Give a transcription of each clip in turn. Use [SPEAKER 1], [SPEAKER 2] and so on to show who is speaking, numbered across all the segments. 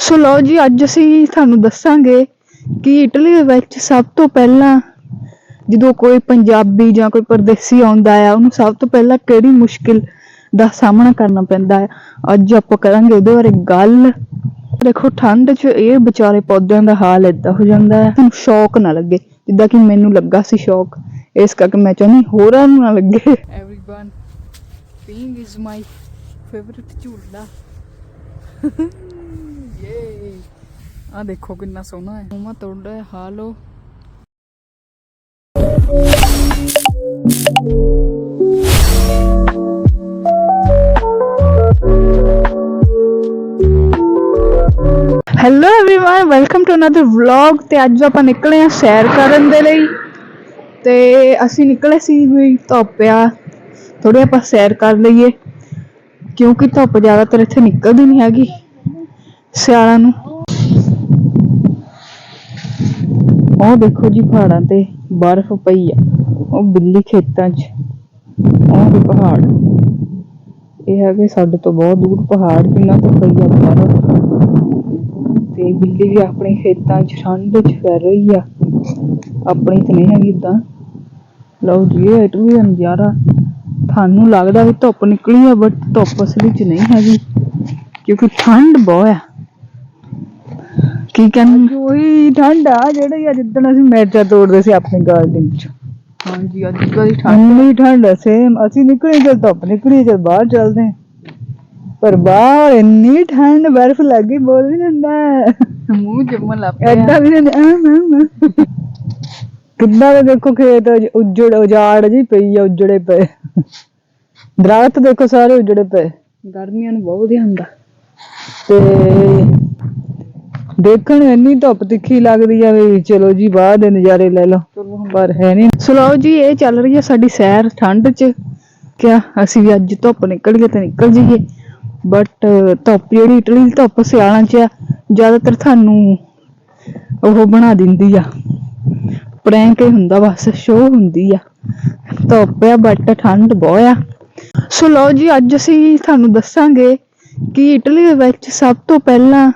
[SPEAKER 1] ਸੋ ਲਓ ਜੀ ਅੱਜ ਅਸੀਂ ਤੁਹਾਨੂੰ ਦੱਸਾਂਗੇ ਕਿ ਇਟਲੀ ਦੇ ਵਿੱਚ ਸਭ ਤੋਂ ਪਹਿਲਾਂ ਜਦੋਂ ਕੋਈ ਪੰਜਾਬੀ ਜਾਂ ਕੋਈ ਪਰਦੇਸੀ ਆਉਂਦਾ ਆ ਉਹਨੂੰ ਸਭ ਤੋਂ ਪਹਿਲਾਂ ਕਿਹੜੀ ਮੁਸ਼ਕਿਲ ਦਾ ਸਾਹਮਣਾ ਕਰਨਾ ਪੈਂਦਾ ਹੈ ਅੱਜ ਆਪਾਂ ਕਰਾਂਗੇ ਉਹਦੇ ਬਾਰੇ ਗੱਲ ਦੇਖੋ ਠੰਡ 'ਚ ਇਹ ਵਿਚਾਰੇ ਪੌਦਿਆਂ ਦਾ ਹਾਲ ਏਦਾਂ ਹੋ ਜਾਂਦਾ ਹੈ ਤੁਹਾਨੂੰ ਸ਼ੌਕ ਨਾ ਲੱਗੇ ਜਿੱਦਾਂ ਕਿ ਮੈਨੂੰ ਲੱਗਾ ਸੀ ਸ਼ੌਕ ਇਸ ਕਰਕੇ ਮੈਂ ਚਾਹੁੰਦੀ ਹੋਰਾਂ ਨੂੰ ਨਾ ਲੱਗੇ everyone being is my favorite ਝੂਲਾ ਯੇ ਆ ਦੇਖੋ ਕਿੰਨਾ ਸੋਹਣਾ ਹੈ ਮਮਾ ਤੋੜਾ ਹੈ hello hello everyone welcome to another vlog ਤੇ ਅੱਜ ਆਪਾਂ ਨਿਕਲੇ ਆ ਸੈਰ ਕਰਨ ਦੇ ਲਈ ਤੇ ਅਸੀਂ ਨਿਕਲੇ ਸੀ ਵੀ ਧੁੱਪ ਆ ਥੋੜੇ ਆਪਾਂ ਸੈਰ ਕਰ ਲਈਏ ਕਿਉਂਕਿ ਧੁੱਪ ਜ਼ਿਆਦਾਤਰ ਇੱਥੇ ਨਿਕਲਦੀ ਨਹੀਂ ਹੈਗੀ ਸਿਆਲਾਂ ਨੂੰ। ਉਹ ਦੇਖੋ ਜੀ ਪਹਾੜਾਂ ਤੇ ਬਰਫ਼ ਪਈ ਆ। ਉਹ ਬਿੱਲੀ ਖੇਤਾਂ 'ਚ। ਉਹ ਵੀ ਪਹਾੜ। ਇਹ ਹੈਗੇ ਸਾਡੇ ਤੋਂ ਬਹੁਤ ਦੂਰ ਪਹਾੜ ਜਿੰਨਾ ਤੋਂ ਪਈ ਆ ਬਰਫ਼। ਤੇ ਬਿੱਲੀ ਵੀ ਆਪਣੇ ਖੇਤਾਂ 'ਚ, ਠੰਡ 'ਚ ਫਿਰ ਰਹੀ ਆ। ਆਪਣੀ ਤੇ ਨਹੀਂ ਹੈਗੀ ਇਦਾਂ। ਲਓ ਜੀ, ਇਹ ਵੀ ਦਾ ਨਜ਼ਾਰਾ ਤੁਹਾਨੂੰ ਲੱਗਦਾ ਵੀ ਧੁੱਪ ਨਿਕਲੀ ਆ ਬਟ ਧੁੱਪ ਅਸਲੀ 'ਚ ਨਹੀਂ ਹੈਗੀ, ਕਿਉਂਕਿ ਠੰਡ ਬਹੁਤ ਆ। ਕੀ ਕਹਿੰਦੇ? ਉਹੀ ਠੰਡ ਆ ਜਿਹੜੀ ਆ ਜਿੱਦਣ ਅਸੀਂ ਮਿਰਚਾਂ ਤੋੜਦੇ ਸੀ ਆਪਣੇ ਗਾਰਡਨ 'ਚ। ਹਾਂਜੀ ਅੱਜ ਕੱਲ੍ਹ ਠੰਡ ਨਹੀਂ ਠੰਡ ਸੇਮ ਅਸੀਂ ਨਿਕਲੇ ਜਦ ਧੁੱਪ ਨਿਕਲੀ ਜਦ ਬਾਹਰ ਚੱਲਦੇ। ਹਾਂ। ਪਰ ਬਾਹਰ ਇੰਨੀ ਠੰਡ ਬਰਫ਼ ਲੱਗੀ ਬੋਲ ਨਹੀਂ ਹੁੰਦਾ ਮੂੰਹ ਜੰਮਣ ਲੱਗ ਪਿਆ। ਐਦਾਂ ਵੀ ਨਹੀਂ ਆਹ। ਕਿੱਦਾਂ ਦੇ ਦੇਖੋ ਖੇਤ ਉਜ- ਉੱਜੜ ਉਜਾੜ ਜੀ ਪਈ ਆ ਉਜੜੇ ਪਏ। ਦਰਖਤ ਦੇਖੋ ਸਾਰੇ ਉਜੜੇ ਪਏ। ਗਰਮੀਆਂ ਨੂੰ ਬਹੁਤ ਵਧੀਆ ਹੁੰਦਾ ਤੇ ਦੇਖਣ ਨੂੰ ਇੰਨੀ ਧੁੱਪ ਤਿੱਖੀ ਲੱਗਦੀ ਆ ਵੀ ਚਲੋ ਜੀ ਬਾਹਰ ਦੇ ਨਜ਼ਾਰੇ ਲੈ ਲਓ। ਪਰ ਹੈ ਨਹੀਂ ਸੋ ਜੀ, ਇਹ ਚੱਲ ਰਹੀ ਆ ਸਾਡੀ ਸੈਰ ਠੰਡ 'ਚ। ਕਿਆ, ਅਸੀਂ ਵੀ ਅੱਜ ਧੁੱਪ ਨਿਕਲ ਗਏ ਤੇ ਨਿਕਲ ਜਾਈਏ। ਬਟ ਧੁੱਪ ਜਿਹੜੀ, ਇਟਲੀ ਦੀ ਧੁੱਪ ਸਿਆਲਾਂ 'ਚ ਆ, ਜ਼ਿਆਦਾਤਰ ਤੁਹਾਨੂੰ ਉਹ ਬਣਾ ਦਿੰਦੀ ਆ। ਪ੍ਰੈਂਕ ਹੀ ਹੁੰਦਾ ਬਸ ਸ਼ੋਅ ਹੁੰਦੀ ਆ। ਧੁੱਪ ਆ ਬਟ ਠੰਡ ਬਹੁਤ ਆ। ਸੋ ਲਓ ਜੀ, ਅੱਜ ਅਸੀਂ ਤੁਹਾਨੂੰ ਦੱਸਾਂਗੇ ਕਿ ਇਟਲੀ ਦੇ ਵਿੱਚ ਸਭ ਤੋਂ ਪਹਿਲਾਂ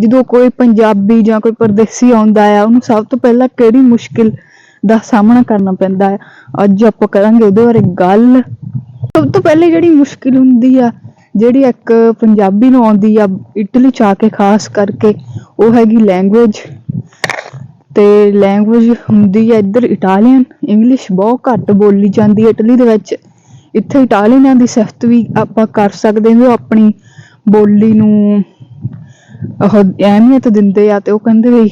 [SPEAKER 1] ਜਦੋਂ ਕੋਈ ਪੰਜਾਬੀ ਜਾਂ ਕੋਈ ਪਰਦੇਸੀ ਆਉਂਦਾ ਆ, ਉਹਨੂੰ ਸਭ ਤੋਂ ਪਹਿਲਾਂ ਕਿਹੜੀ ਮੁਸ਼ਕਿਲ ਦਾ ਸਾਹਮਣਾ ਕਰਨਾ ਪੈਂਦਾ ਹੈ ਅੱਜ ਆਪਾਂ ਕਰਾਂਗੇ ਉਹਦੇ ਬਾਰੇ ਗੱਲ। ਸਭ ਤੋਂ ਪਹਿਲੇ ਜਿਹੜੀ ਮੁਸ਼ਕਿਲ ਹੁੰਦੀ ਆ, ਜਿਹੜੀ ਇੱਕ ਪੰਜਾਬੀ ਨੂੰ ਆਉਂਦੀ ਆ, ਇਟਲੀ ਚ ਆ ਕੇ ਖਾਸ ਕਰਕੇ, ਉਹ ਹੈਗੀ ਲੈਂਗੁਏਜ ਤੇ ਲੈਂਗੁਏਜ ਹੁੰਦੀ ਹੈ ਇੱਧਰ ਇਟਾਲੀਅਨ। ਇੰਗਲਿਸ਼ ਬਹੁਤ ਘੱਟ ਬੋਲੀ ਜਾਂਦੀ ਹੈ ਇਟਲੀ ਦੇ ਵਿੱਚ। ਇੱਥੇ ਇਟਾਲੀਅਨਾਂ ਦੀ ਸਿਫਤ ਵੀ ਆਪਾਂ ਕਰ ਸਕਦੇ ਹਾਂ, ਉਹ ਆਪਣੀ ਬੋਲੀ ਨੂੰ ਉਹ ਅਹਿਮੀਅਤ ਦਿੰਦੇ ਆ ਤੇ ਉਹ ਕਹਿੰਦੇ ਵੀ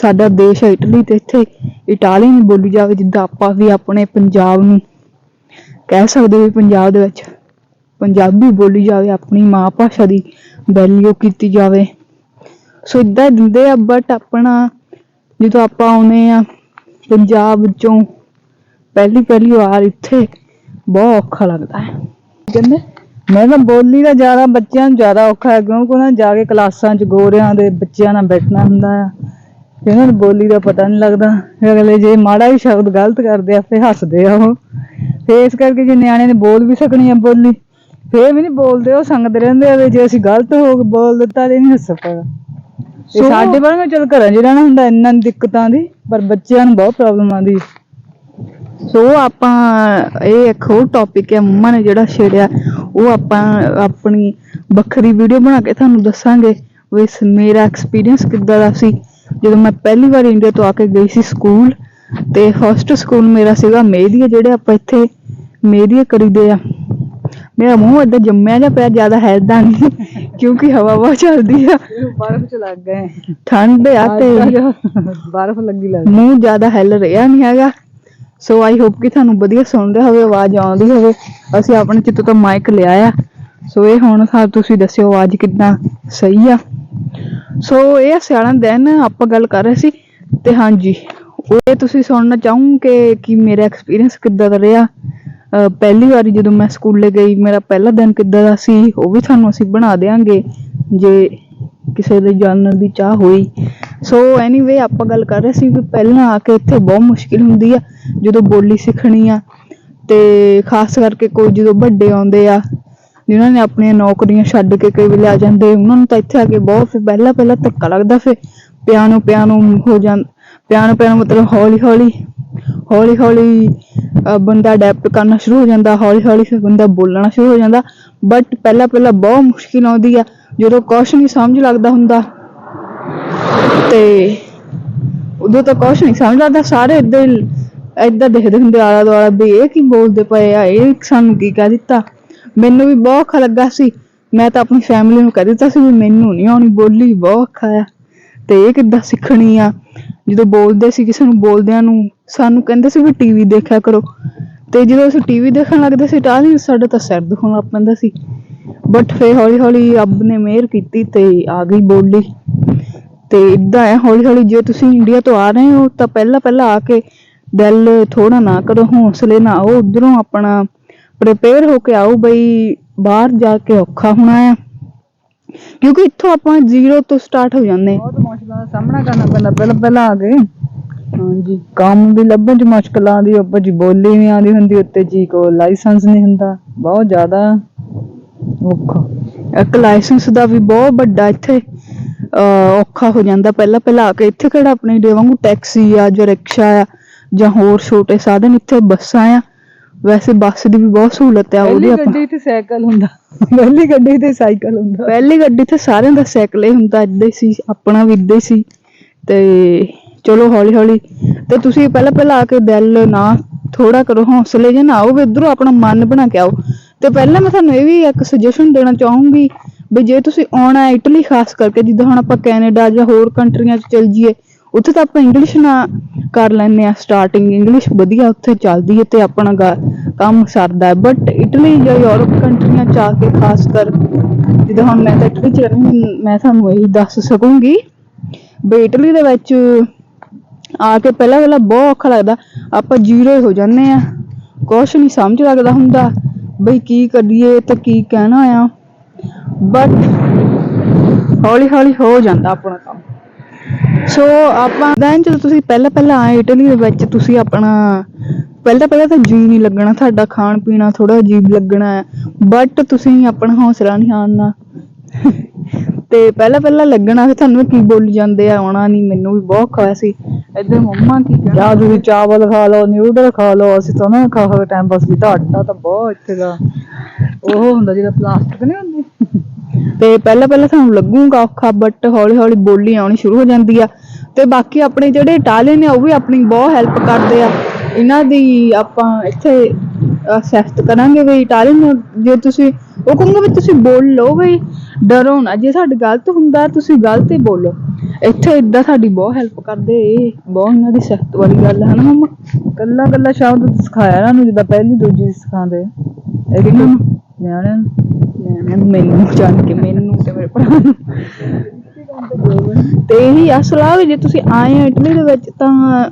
[SPEAKER 1] ਸਾਡਾ ਦੇਸ਼ ਹੈ ਇਟਲੀ ਤੇ ਇੱਥੇ ਇਟਾਲੀਅਨ ਹੀ ਬੋਲੀ ਜਾਵੇ ਜਿੱਦਾਂ ਆਪਾਂ ਵੀ ਆਪਣੇ ਪੰਜਾਬ ਨੂੰ ਕਹਿ ਸਕਦੇ ਵੀ ਪੰਜਾਬ ਦੇ ਵਿੱਚ ਪੰਜਾਬੀ ਬੋਲੀ ਜਾਵੇ, ਆਪਣੀ ਮਾਂ ਭਾਸ਼ਾ ਦੀ ਵੈਲਿਊ ਕੀਤੀ ਜਾਵੇ। ਸੋ ਇਦਾਂ ਦਿੰਦੇ ਆ ਬਟ ਆਪਣਾ ਜਦੋਂ ਆਪਾਂ ਆਉਨੇ ਆ ਪੰਜਾਬ ਵਿੱਚੋਂ ਪਹਿਲੀ ਪਹਿਲੀ ਵਾਰ ਇੱਥੇ ਬਹੁਤ ਔਖਾ ਲੱਗਦਾ ਹੈ। ਕਹਿੰਦੇ ਮੈਂ ਤਾਂ ਬੋਲੀ ਦਾ ਜ਼ਿਆਦਾ ਬੱਚਿਆਂ ਨੂੰ ਜ਼ਿਆਦਾ ਔਖਾ ਹੈ ਕਿਉਂਕਿ ਉਹਨਾਂ ਜਾ ਕੇ ਕਲਾਸਾਂ 'ਚ ਗੋਰਿਆਂ ਦੇ ਬੱਚਿਆਂ ਨਾਲ ਬੈਠਣਾ ਹੁੰਦਾ ਆ। ਤੇ ਉਹਨਾਂ ਨੂੰ ਬੋਲੀ ਦਾ ਪਤਾ ਨਹੀਂ ਲੱਗਦਾ। ਅਗਲੇ ਜੇ ਮਾੜਾ ਹੀ ਸ਼ਬਦ ਗਲਤ ਕਰਦੇ ਆ ਫਿਰ ਹੱਸਦੇ ਆ ਉਹ। ਫੇਰ ਇਸ ਕਰਕੇ ਜੇ ਨਿਆਣੇ ਨੇ ਬੋਲ ਵੀ ਸਕਣੀ ਆ ਬੋਲੀ ਫੇਰ ਵੀ ਨਹੀਂ ਬੋਲਦੇ ਉਹ ਸੰਗਦੇ ਰਹਿੰਦੇ ਆ ਜੇ ਅਸੀਂ ਗਲਤ ਹੋ ਕੇ ਬੋਲ ਦਿੱਤਾ ਤੇ ਨਹੀਂ ਹੱਸ ਪਗਾ ਤੇ ਸਾਡੇ ਬਾਰੇ ਚਲ ਘਰਾਂ 'ਚ ਰਹਿਣਾ ਹੁੰਦਾ ਇੰਨਾਂ ਦਿੱਕਤਾਂ ਦੀ ਪਰ ਬੱਚਿਆਂ ਨੂੰ ਬਹੁਤ ਪ੍ਰੋਬਲਮ ਆਉਂਦੀ ਸੋ ਆਪਾਂ ਇਹ ਇੱਕ ਹੋਰ ਟੌਪਿਕ ਹੈ ਮੰਮਾ ਨੇ ਜਿਹੜਾ ਛੇੜਿਆ ਉਹ ਆਪਾਂ ਆਪਣੀ ਵੱਖਰੀ ਵੀਡੀਓ ਬਣਾ ਕੇ ਤੁਹਾਨੂੰ ਦੱਸਾਂਗੇ ਵੀ ਮੇਰਾ ਐਕਸਪੀਰੀਅੰਸ ਕਿੱਦਾਂ ਦਾ ਸੀ। ਜਦੋਂ ਮੈਂ ਪਹਿਲੀ ਵਾਰ ਇੰਡੀਆ ਤੋਂ ਆ ਕੇ ਗਈ ਸੀ ਸਕੂਲ ਤੇ ਫਸਟ ਸਕੂਲ ਮੇਰਾ ਸੀਗਾ ਮੇਰੀਆ ਜਿਹੜੇ ਆਪਾਂ ਇੱਥੇ ਮੇਰੀਆ ਕਰੀਦੇ ਆ। ਮੇਰਾ ਮੂੰਹ ਏਦਾਂ ਜੰਮਿਆ ਜਿਹਾ ਪਿਆ ਜ਼ਿਆਦਾ ਹੈਦਾ ਨਹੀਂ ਕਿਉਂਕਿ ਹਵਾ ਬਹੁਤ ਚੱਲਦੀ ਆ।
[SPEAKER 2] ਬਰਫ਼ ਚ ਲੱਗ ਗਏ।
[SPEAKER 1] ਠੰਡ ਆ ਤੇ
[SPEAKER 2] ਬਰਫ਼ ਲੱਗੀ ਲੱਗ
[SPEAKER 1] ਮੂੰਹ ਜ਼ਿਆਦਾ ਹਿੱਲ ਰਿਹਾ ਨਹੀਂ ਹੈਗਾ। ਸੋ ਆਈ ਹੋਪ ਕਿ ਤੁਹਾਨੂੰ ਵਧੀਆ ਸੁਣ ਰਿਹਾ ਹੋਵੇ, ਆਵਾਜ਼ ਆਉਂਦੀ ਹੋਵੇ। ਅਸੀਂ ਆਪਣੇ ਚਿੱਤੋਂ ਤੋਂ ਮਾਈਕ ਲਿਆ ਆ। ਸੋ ਇਹ ਹੁਣ ਸਾ ਤੁਸੀਂ ਦੱਸਿਓ ਆਵਾਜ਼ ਕਿੱਦਾਂ ਸਹੀ ਆ। ਸੋ ਇਹ ਆ ਸਿਆਲਾਂ ਦਿਨ, ਆਪਾਂ ਗੱਲ ਕਰ ਰਹੇ ਸੀ। ਤੇ ਹਾਂਜੀ, ਉਹ ਇਹ ਤੁਸੀਂ ਸੁਣਨਾ ਚਾਹੋਗੇ ਕਿ ਮੇਰਾ ਐਕਸਪੀਰੀਅੰਸ ਕਿੱਦਾਂ ਦਾ ਰਿਹਾ? ਅਹ ਪਹਿਲੀ ਵਾਰੀ ਜਦੋਂ ਮੈਂ ਸਕੂਲੇ ਗਈ, ਮੇਰਾ ਪਹਿਲਾ ਦਿਨ ਕਿੱਦਾਂ ਦਾ ਸੀ, ਉਹ ਵੀ ਤੁਹਾਨੂੰ ਅਸੀਂ ਬਣਾ ਦੇਾਂਗੇ ਜੇ ਕਿਸੇ ਦੇ ਜਾਣਨ ਦੀ ਚਾਹ ਹੋਈ। ਸੋ ਐਨੀਵੇ ਆਪਾਂ ਗੱਲ ਕਰ ਰਹੇ ਸੀ ਵੀ ਪਹਿਲਾਂ ਆ ਕੇ ਇੱਥੇ ਬਹੁਤ ਮੁਸ਼ਕਿਲ ਹੁੰਦੀ ਆ, ਜਦੋਂ ਬੋਲੀ ਸਿੱਖਣੀ ਆ। ਤੇ ਖਾਸ ਕਰਕੇ ਕੋਈ ਜਦੋਂ ਵੱਡੇ ਆਉਂਦੇ ਆ, ਜਿਨ੍ਹਾਂ ਨੇ ਆਪਣੀਆਂ ਨੌਕਰੀਆਂ ਛੱਡ ਕੇ ਕਈ ਵੇਲੇ ਆ ਜਾਂਦੇ, ਉਹਨਾਂ ਨੂੰ ਤਾਂ ਇੱਥੇ ਆ ਕੇ ਬਹੁਤ ਫਿਰ ਪਹਿਲਾਂ ਪਹਿਲਾਂ ਧੱਕਾ ਲੱਗਦਾ ਫਿਰ। ਪਿਆਨੋ ਪਿਆਨੋ ਹੋ ਜਾਂ, ਪਿਆਨੋ ਪਿਆਨੋ ਮਤਲਬ ਹੌਲੀ ਹੌਲੀ ਹੌਲੀ ਹੌਲੀ, ਅਹ ਬੰਦਾ ਅਡੈਪਟ ਕਰਨਾ ਸ਼ੁਰੂ ਹੋ ਜਾਂਦਾ, ਹੌਲੀ ਹੌਲੀ ਫਿਰ ਬੰਦਾ ਬੋਲਣਾ ਸ਼ੁਰੂ ਹੋ ਜਾਂਦਾ। ਬਟ ਪਹਿਲਾਂ ਪਹਿਲਾਂ ਬਹੁਤ ਮੁਸ਼ਕਿਲ ਆਉਂਦੀ ਆ। ਜਦੋਂ ਕੁਛ ਨਹੀਂ ਸਮਝ ਲੱਗਦਾ ਹੁੰਦਾ, ਤੇ ਉਦੋਂ ਤਾਂ ਕੁਛ ਨਹੀਂ ਸਮਝ ਲੱਗਦਾ, ਸਾਰੇ ਏਦਾਂ ਹੀ ਏਦਾਂ ਦੇਖਦੇ ਹੁੰਦੇ ਆਲਾ ਦੁਆਲਾ ਵੀ ਇਹ ਕੀ ਬੋਲਦੇ ਪਏ ਆ, ਇਹ ਸਾਨੂੰ ਕੀ ਕਹਿ ਦਿੱਤਾ। ਮੈਨੂੰ ਵੀ ਬਹੁਤ ਔਖਾ ਲੱਗਾ ਸੀ। ਮੈਂ ਤਾਂ ਆਪਣੀ ਫੈਮਿਲੀ ਨੂੰ ਕਹਿ ਦਿੱਤਾ ਸੀ ਵੀ ਮੈਨੂੰ ਨਹੀਂ ਆਉਣੀ, ਬੋਲੀ ਬਹੁਤ ਔਖਾ ਆ। ਤੇ ਇਹ ਕਿੱਦਾਂ ਸਿੱਖਣੀ ਆ? ਜਦੋਂ ਬੋਲਦੇ ਸੀ ਕਿਸੇ ਨੂੰ, ਬੋਲਦਿਆਂ ਨੂੰ ਸਾਨੂੰ ਕਹਿੰਦੇ ਸੀ ਵੀ ਟੀਵੀ ਦੇਖਿਆ ਕਰੋ। ਤੇ ਜਦੋਂ ਅਸੀਂ ਟੀਵੀ ਦੇਖਣ ਲੱਗਦੇ ਸੀ, ਤਾਂ ਨਹੀਂ ਸਾਡਾ ਤਾਂ ਸਿਰ ਦੁਖਣ ਲੱਗ ਪੈਂਦਾ ਸੀ। ਬਟ ਫੇ ਹੌਲੀ ਹੌਲੀ ਰੱਬ ਨੇ ਮਿਹਰ ਕੀਤੀ ਤੇ ਆ ਗਈ ਬੋਲੀ। ਤੇ ਇਦਾਂ ਹੈ ਹੌਲੀ ਹੌਲੀ ਜੇ ਤੁਸੀਂ ਇੰਡੀਆ ਤੋਂ ਆ ਰਹੇ ਹੋ ਤਾਂ ਪਹਿਲਾਂ ਪਹਿਲਾਂ ਆ ਕੇ ਦਿਲ ਥੋੜਾ ਨਾ ਕਰੋ ਹੌਸਲੇ ਨਾ ਆਓ। ਉਧਰੋਂ ਆਪਣਾ ਪ੍ਰਿਪੇਅਰ ਹੋ ਕੇ ਆਓ ਬਈ ਬਾਹਰ ਜਾ ਕੇ ਔਖਾ ਹੋਣਾ ਆ। ਕਿਉਂਕਿ ਇੱਥੋਂ ਆਪਾਂ ਜ਼ੀਰੋ ਤੋਂ ਸਟਾਰਟ ਹੋ ਜਾਂਦੇ। ਹਾਂ।
[SPEAKER 2] ਬਹੁਤ ਮੁਸ਼ਕਲਾਂ ਦਾ ਸਾਹਮਣਾ ਕਰਨਾ ਪੈਂਦਾ ਪਹਿਲਾਂ ਪਹਿਲਾਂ ਆ ਗਏ।
[SPEAKER 1] ਹਾਂਜੀ।
[SPEAKER 2] ਕੰਮ ਵੀ ਲੱਭਣ ਚ ਮੁਸ਼ਕਲਾਂ ਆਉਂਦੀ ਉੱਪਰ ਜੀ ਬੋਲੀ ਨਹੀਂ ਆਉਂਦੀ ਹੁੰਦੀ ਉੱਤੇ ਜੀ ਕੋ ਲਾਇਸੈਂਸ ਨਹੀਂ ਹੁੰਦਾ। ਬਹੁਤ ਜ਼ਿਆਦਾ ਔਖਾ।
[SPEAKER 1] ਇੱਕ ਲਾਇਸੈਂਸ ਦਾ ਵੀ ਬਹੁਤ ਵੱਡਾ ਇੱਥੇ ਔਖਾ ਹੋ ਜਾਂਦਾ। ਪਹਿਲਾਂ ਪਹਿਲਾਂ ਆ ਕੇ ਇੱਥੇ ਕਿਹੜਾ ਆਪਣੇ ਡੇ ਵਾਂਗੂ ਟੈਕਸੀ ਆ ਜਾਂ ਰਿਕਸ਼ਾ ਆ ਜਾਂ ਹੋਰ ਛੋਟੇ ਸਾਧਨ ਇੱਥੇ ਬੱਸਾਂ ਆ। ਵੈਸੇ ਬੱਸ ਦੀ ਵੀ ਬਹੁਤ ਸਹੂਲਤ ਆ ਉਹਦੀ
[SPEAKER 2] ਪਹਿਲੀ
[SPEAKER 1] ਆਪਾਂ
[SPEAKER 2] ਗੱਡੀ ਤੇ ਸਾਈਕਲ ਹੁੰਦਾ। ਪਹਿਲੀ ਗੱਡੀ ਤੇ ਸਾਈਕਲ ਹੁੰਦਾ।
[SPEAKER 1] ਪਹਿਲੀ ਗੱਡੀ ਤੇ ਸਾਰਿਆਂ ਦਾ ਸਾਈਕਲ ਹੀ ਹੁੰਦਾ ਏਦਾਂ ਹੀ ਸੀ ਆਪਣਾ ਵੀ ਏਦਾਂ ਹੀ ਸੀ। ਤੇ ਚਲੋ ਹੌਲੀ ਹੌਲੀ ਤੇ ਤੁਸੀਂ ਪਹਿਲਾਂ ਪਹਿਲਾਂ ਆ ਕੇ ਦਿਲ ਨਾ ਥੋੜਾ ਕਰੋ ਹੌਸਲੇ ਜੇ ਨਾ ਆਓ ਵੀ ਇੱਧਰੋਂ ਆਪਣਾ ਮਨ ਬਣਾ ਕੇ ਆਓ। ਤੇ ਪਹਿਲਾਂ ਮੈਂ ਤੁਹਾਨੂੰ ਇਹ ਵੀ ਇੱਕ ਸੁਜੈਸ਼ਨ ਦੇਣਾ ਚਾਹੂੰਗੀ ਵੀ ਜੇ ਤੁਸੀਂ ਆਉਣਾ ਇਟਲੀ ਖਾਸ ਕਰਕੇ, ਜਿੱਦਾਂ ਹੁਣ ਆਪਾਂ ਕੈਨੇਡਾ ਜਾਂ ਹੋਰ ਕੰਟਰੀਆਂ 'ਚ ਚਲ ਜਾਈਏ, ਉੱਥੇ ਤਾਂ ਆਪਾਂ ਇੰਗਲਿਸ਼ ਨਾ ਕਰ ਲੈਂਦੇ ਆ ਸਟਾਰਟਿੰਗ ਇੰਗਲਿਸ਼ ਵਧੀਆ ਉੱਥੇ ਚੱਲਦੀ ਹੈ ਤੇ ਆਪਣਾ ਕੰਮ ਸਰਦਾ ਹੈ। ਬਟ ਇਟਲੀ ਜਾਂ ਯੂਰਪ ਕੰਟਰੀਆਂ 'ਚ ਆ ਕੇ ਖਾਸ ਕਰ, ਜਿੱਦਾਂ ਹੁਣ ਮੈਂ ਤਾਂ ਇਟਲੀ 'ਚ ਰਹਿੰਦੀ ਮੈਂ ਤੁਹਾਨੂੰ ਇਹੀ ਦੱਸ ਸਕੂੰਗੀ ਵੀ ਇਟਲੀ ਦੇ ਵਿੱਚ ਆ ਕੇ ਪਹਿਲਾਂ ਪਹਿਲਾਂ ਬਹੁਤ ਔਖਾ ਲੱਗਦਾ, ਆਪਾਂ ਜ਼ੀਰੋ ਹੋ ਜਾਂਦੇ ਆ ਕੁਛ ਨਹੀਂ ਸਮਝ ਲੱਗਦਾ ਹੁੰਦਾ। ਬਈ ਕੀ ਕਰੀਏ ਤੇ ਕੀ ਕਹਿਣਾ ਆ? ਬਟ ਹੌਲੀ ਹੌਲੀ ਹੋ ਜਾਂਦਾ ਆਪਣਾ ਕੰਮ। ਸੋ ਆਪਾਂ ਦੈਨ ਜਦੋਂ ਤੁਸੀਂ ਪਹਿਲਾਂ ਪਹਿਲਾਂ ਆਏ ਇਟਲੀ ਦੇ ਵਿੱਚ, ਤੁਸੀਂ ਆਪਣਾ ਪਹਿਲਾਂ ਪਹਿਲਾਂ ਤਾਂ ਜੀ ਨਹੀਂ ਲੱਗਣਾ, ਤੁਹਾਡਾ ਖਾਣ ਪੀਣਾ ਥੋੜਾ ਅਜੀਬ ਲੱਗਣਾ ਹੈ। ਬਟ ਤੁਸੀਂ ਆਪਣਾ ਹੌਸਲਾ ਨਹੀਂ ਹਾਰਨਾ। ਤੇ ਪਹਿਲਾਂ ਪਹਿਲਾਂ ਲੱਗਣਾ ਵੀ ਤੁਹਾਨੂੰ ਕੀ ਬੋਲੀ ਜਾਂਦੇ ਆ ਆਉਣਾ ਨਹੀਂ ਮੈਨੂੰ ਵੀ ਬਹੁਤ ਹੋਇਆ ਸੀ। ਇੱਧਰ ਮੰਮਾ ਕੀ ਕਹਿਣਾ
[SPEAKER 2] ਜਾਂ ਤੁਸੀਂ ਚਾਵਲ ਖਾ ਲਓ ਨਿਊਡਲ ਖਾ ਲਓ ਅਸੀਂ ਤਾਂ ਨਾ ਖਾ ਖਾ ਟਾਈਮ ਪਾਸ ਕੀਤਾ ਆਟਾ ਤਾਂ ਬਹੁਤ ਇੱਥੇ ਦਾ। ਉਹ ਹੁੰਦਾ ਜਿਹੜਾ ਪਲਾਸਟਿਕ ਨਹੀਂ ਹੁੰਦੀ?
[SPEAKER 1] ਤੇ ਪਹਿਲਾਂ ਪਹਿਲਾਂ ਤੁਹਾਨੂੰ ਲੱਗੂਗਾ ਔਖਾ ਬਟ ਹੌਲੀ ਹੌਲੀ ਬੋਲੀ ਆਉਣੀ ਸ਼ੁਰੂ ਹੋ ਜਾਂਦੀ ਆ। ਤੇ ਬਾਕੀ ਆਪਣੇ ਜਿਹੜੇ ਇਟਾਲੀਅਨ ਨੇ ਉਹ ਵੀ ਆਪਣੀ ਬਹੁਤ ਹੈਲਪ ਕਰਦੇ ਆ। ਇਹਨਾਂ ਦੀ ਆਪਾਂ ਇੱਥੇ ਸਿਫਤ ਕਰਾਂਗੇ ਵੀ ਇਟਾਲੀਅਨ ਜੇ ਤੁਸੀਂ ਉਹ ਕਹੂੰਗੇ ਵੀ ਤੁਸੀਂ ਬੋਲ ਲਓ ਵੀ ਡਰੋ ਨਾ ਜੇ ਸਾਡਾ ਗਲਤ ਹੁੰਦਾ ਤੁਸੀਂ ਗਲਤ ਹੀ ਬੋਲੋ। ਇੱਥੇ ਇਦਾਂ ਸਾਡੀ ਬਹੁਤ ਹੈਲਪ ਕਰਦੇ ਇਹ ਬਹੁਤ ਇਹਨਾਂ ਦੀ ਸਿਫਤ ਵਾਲੀ ਗੱਲ ਹੈ ਨਾ ਮੰਮਾ।
[SPEAKER 2] ਕੱਲਾ ਕੱਲਾ ਸ਼ਬਦ ਸਿਖਾਇਆ ਇਹਨਾਂ ਨੂੰ ਜਿੱਦਾਂ ਪਹਿਲੀ ਦੂਜੀ ਸਿਖਾਉਂਦੇ। ਇਹ
[SPEAKER 1] ਨੂੰ?
[SPEAKER 2] ਨਿਆਣਿਆਂ ਨੂੰ
[SPEAKER 1] ਮੈਂ ਮੈਨੂੰ ਜਾਣ ਕੇ ਮੈਨੂੰ ਤੇ ਮੇਰੇ ਭਰਾ ਨੂੰ। ਤੇ ਇਹੀ ਆ ਸਲਾਹ ਵੀ ਜੇ ਤੁਸੀਂ ਆਏ ਆ ਇਟਲੀ ਦੇ ਵਿੱਚ ਤਾਂ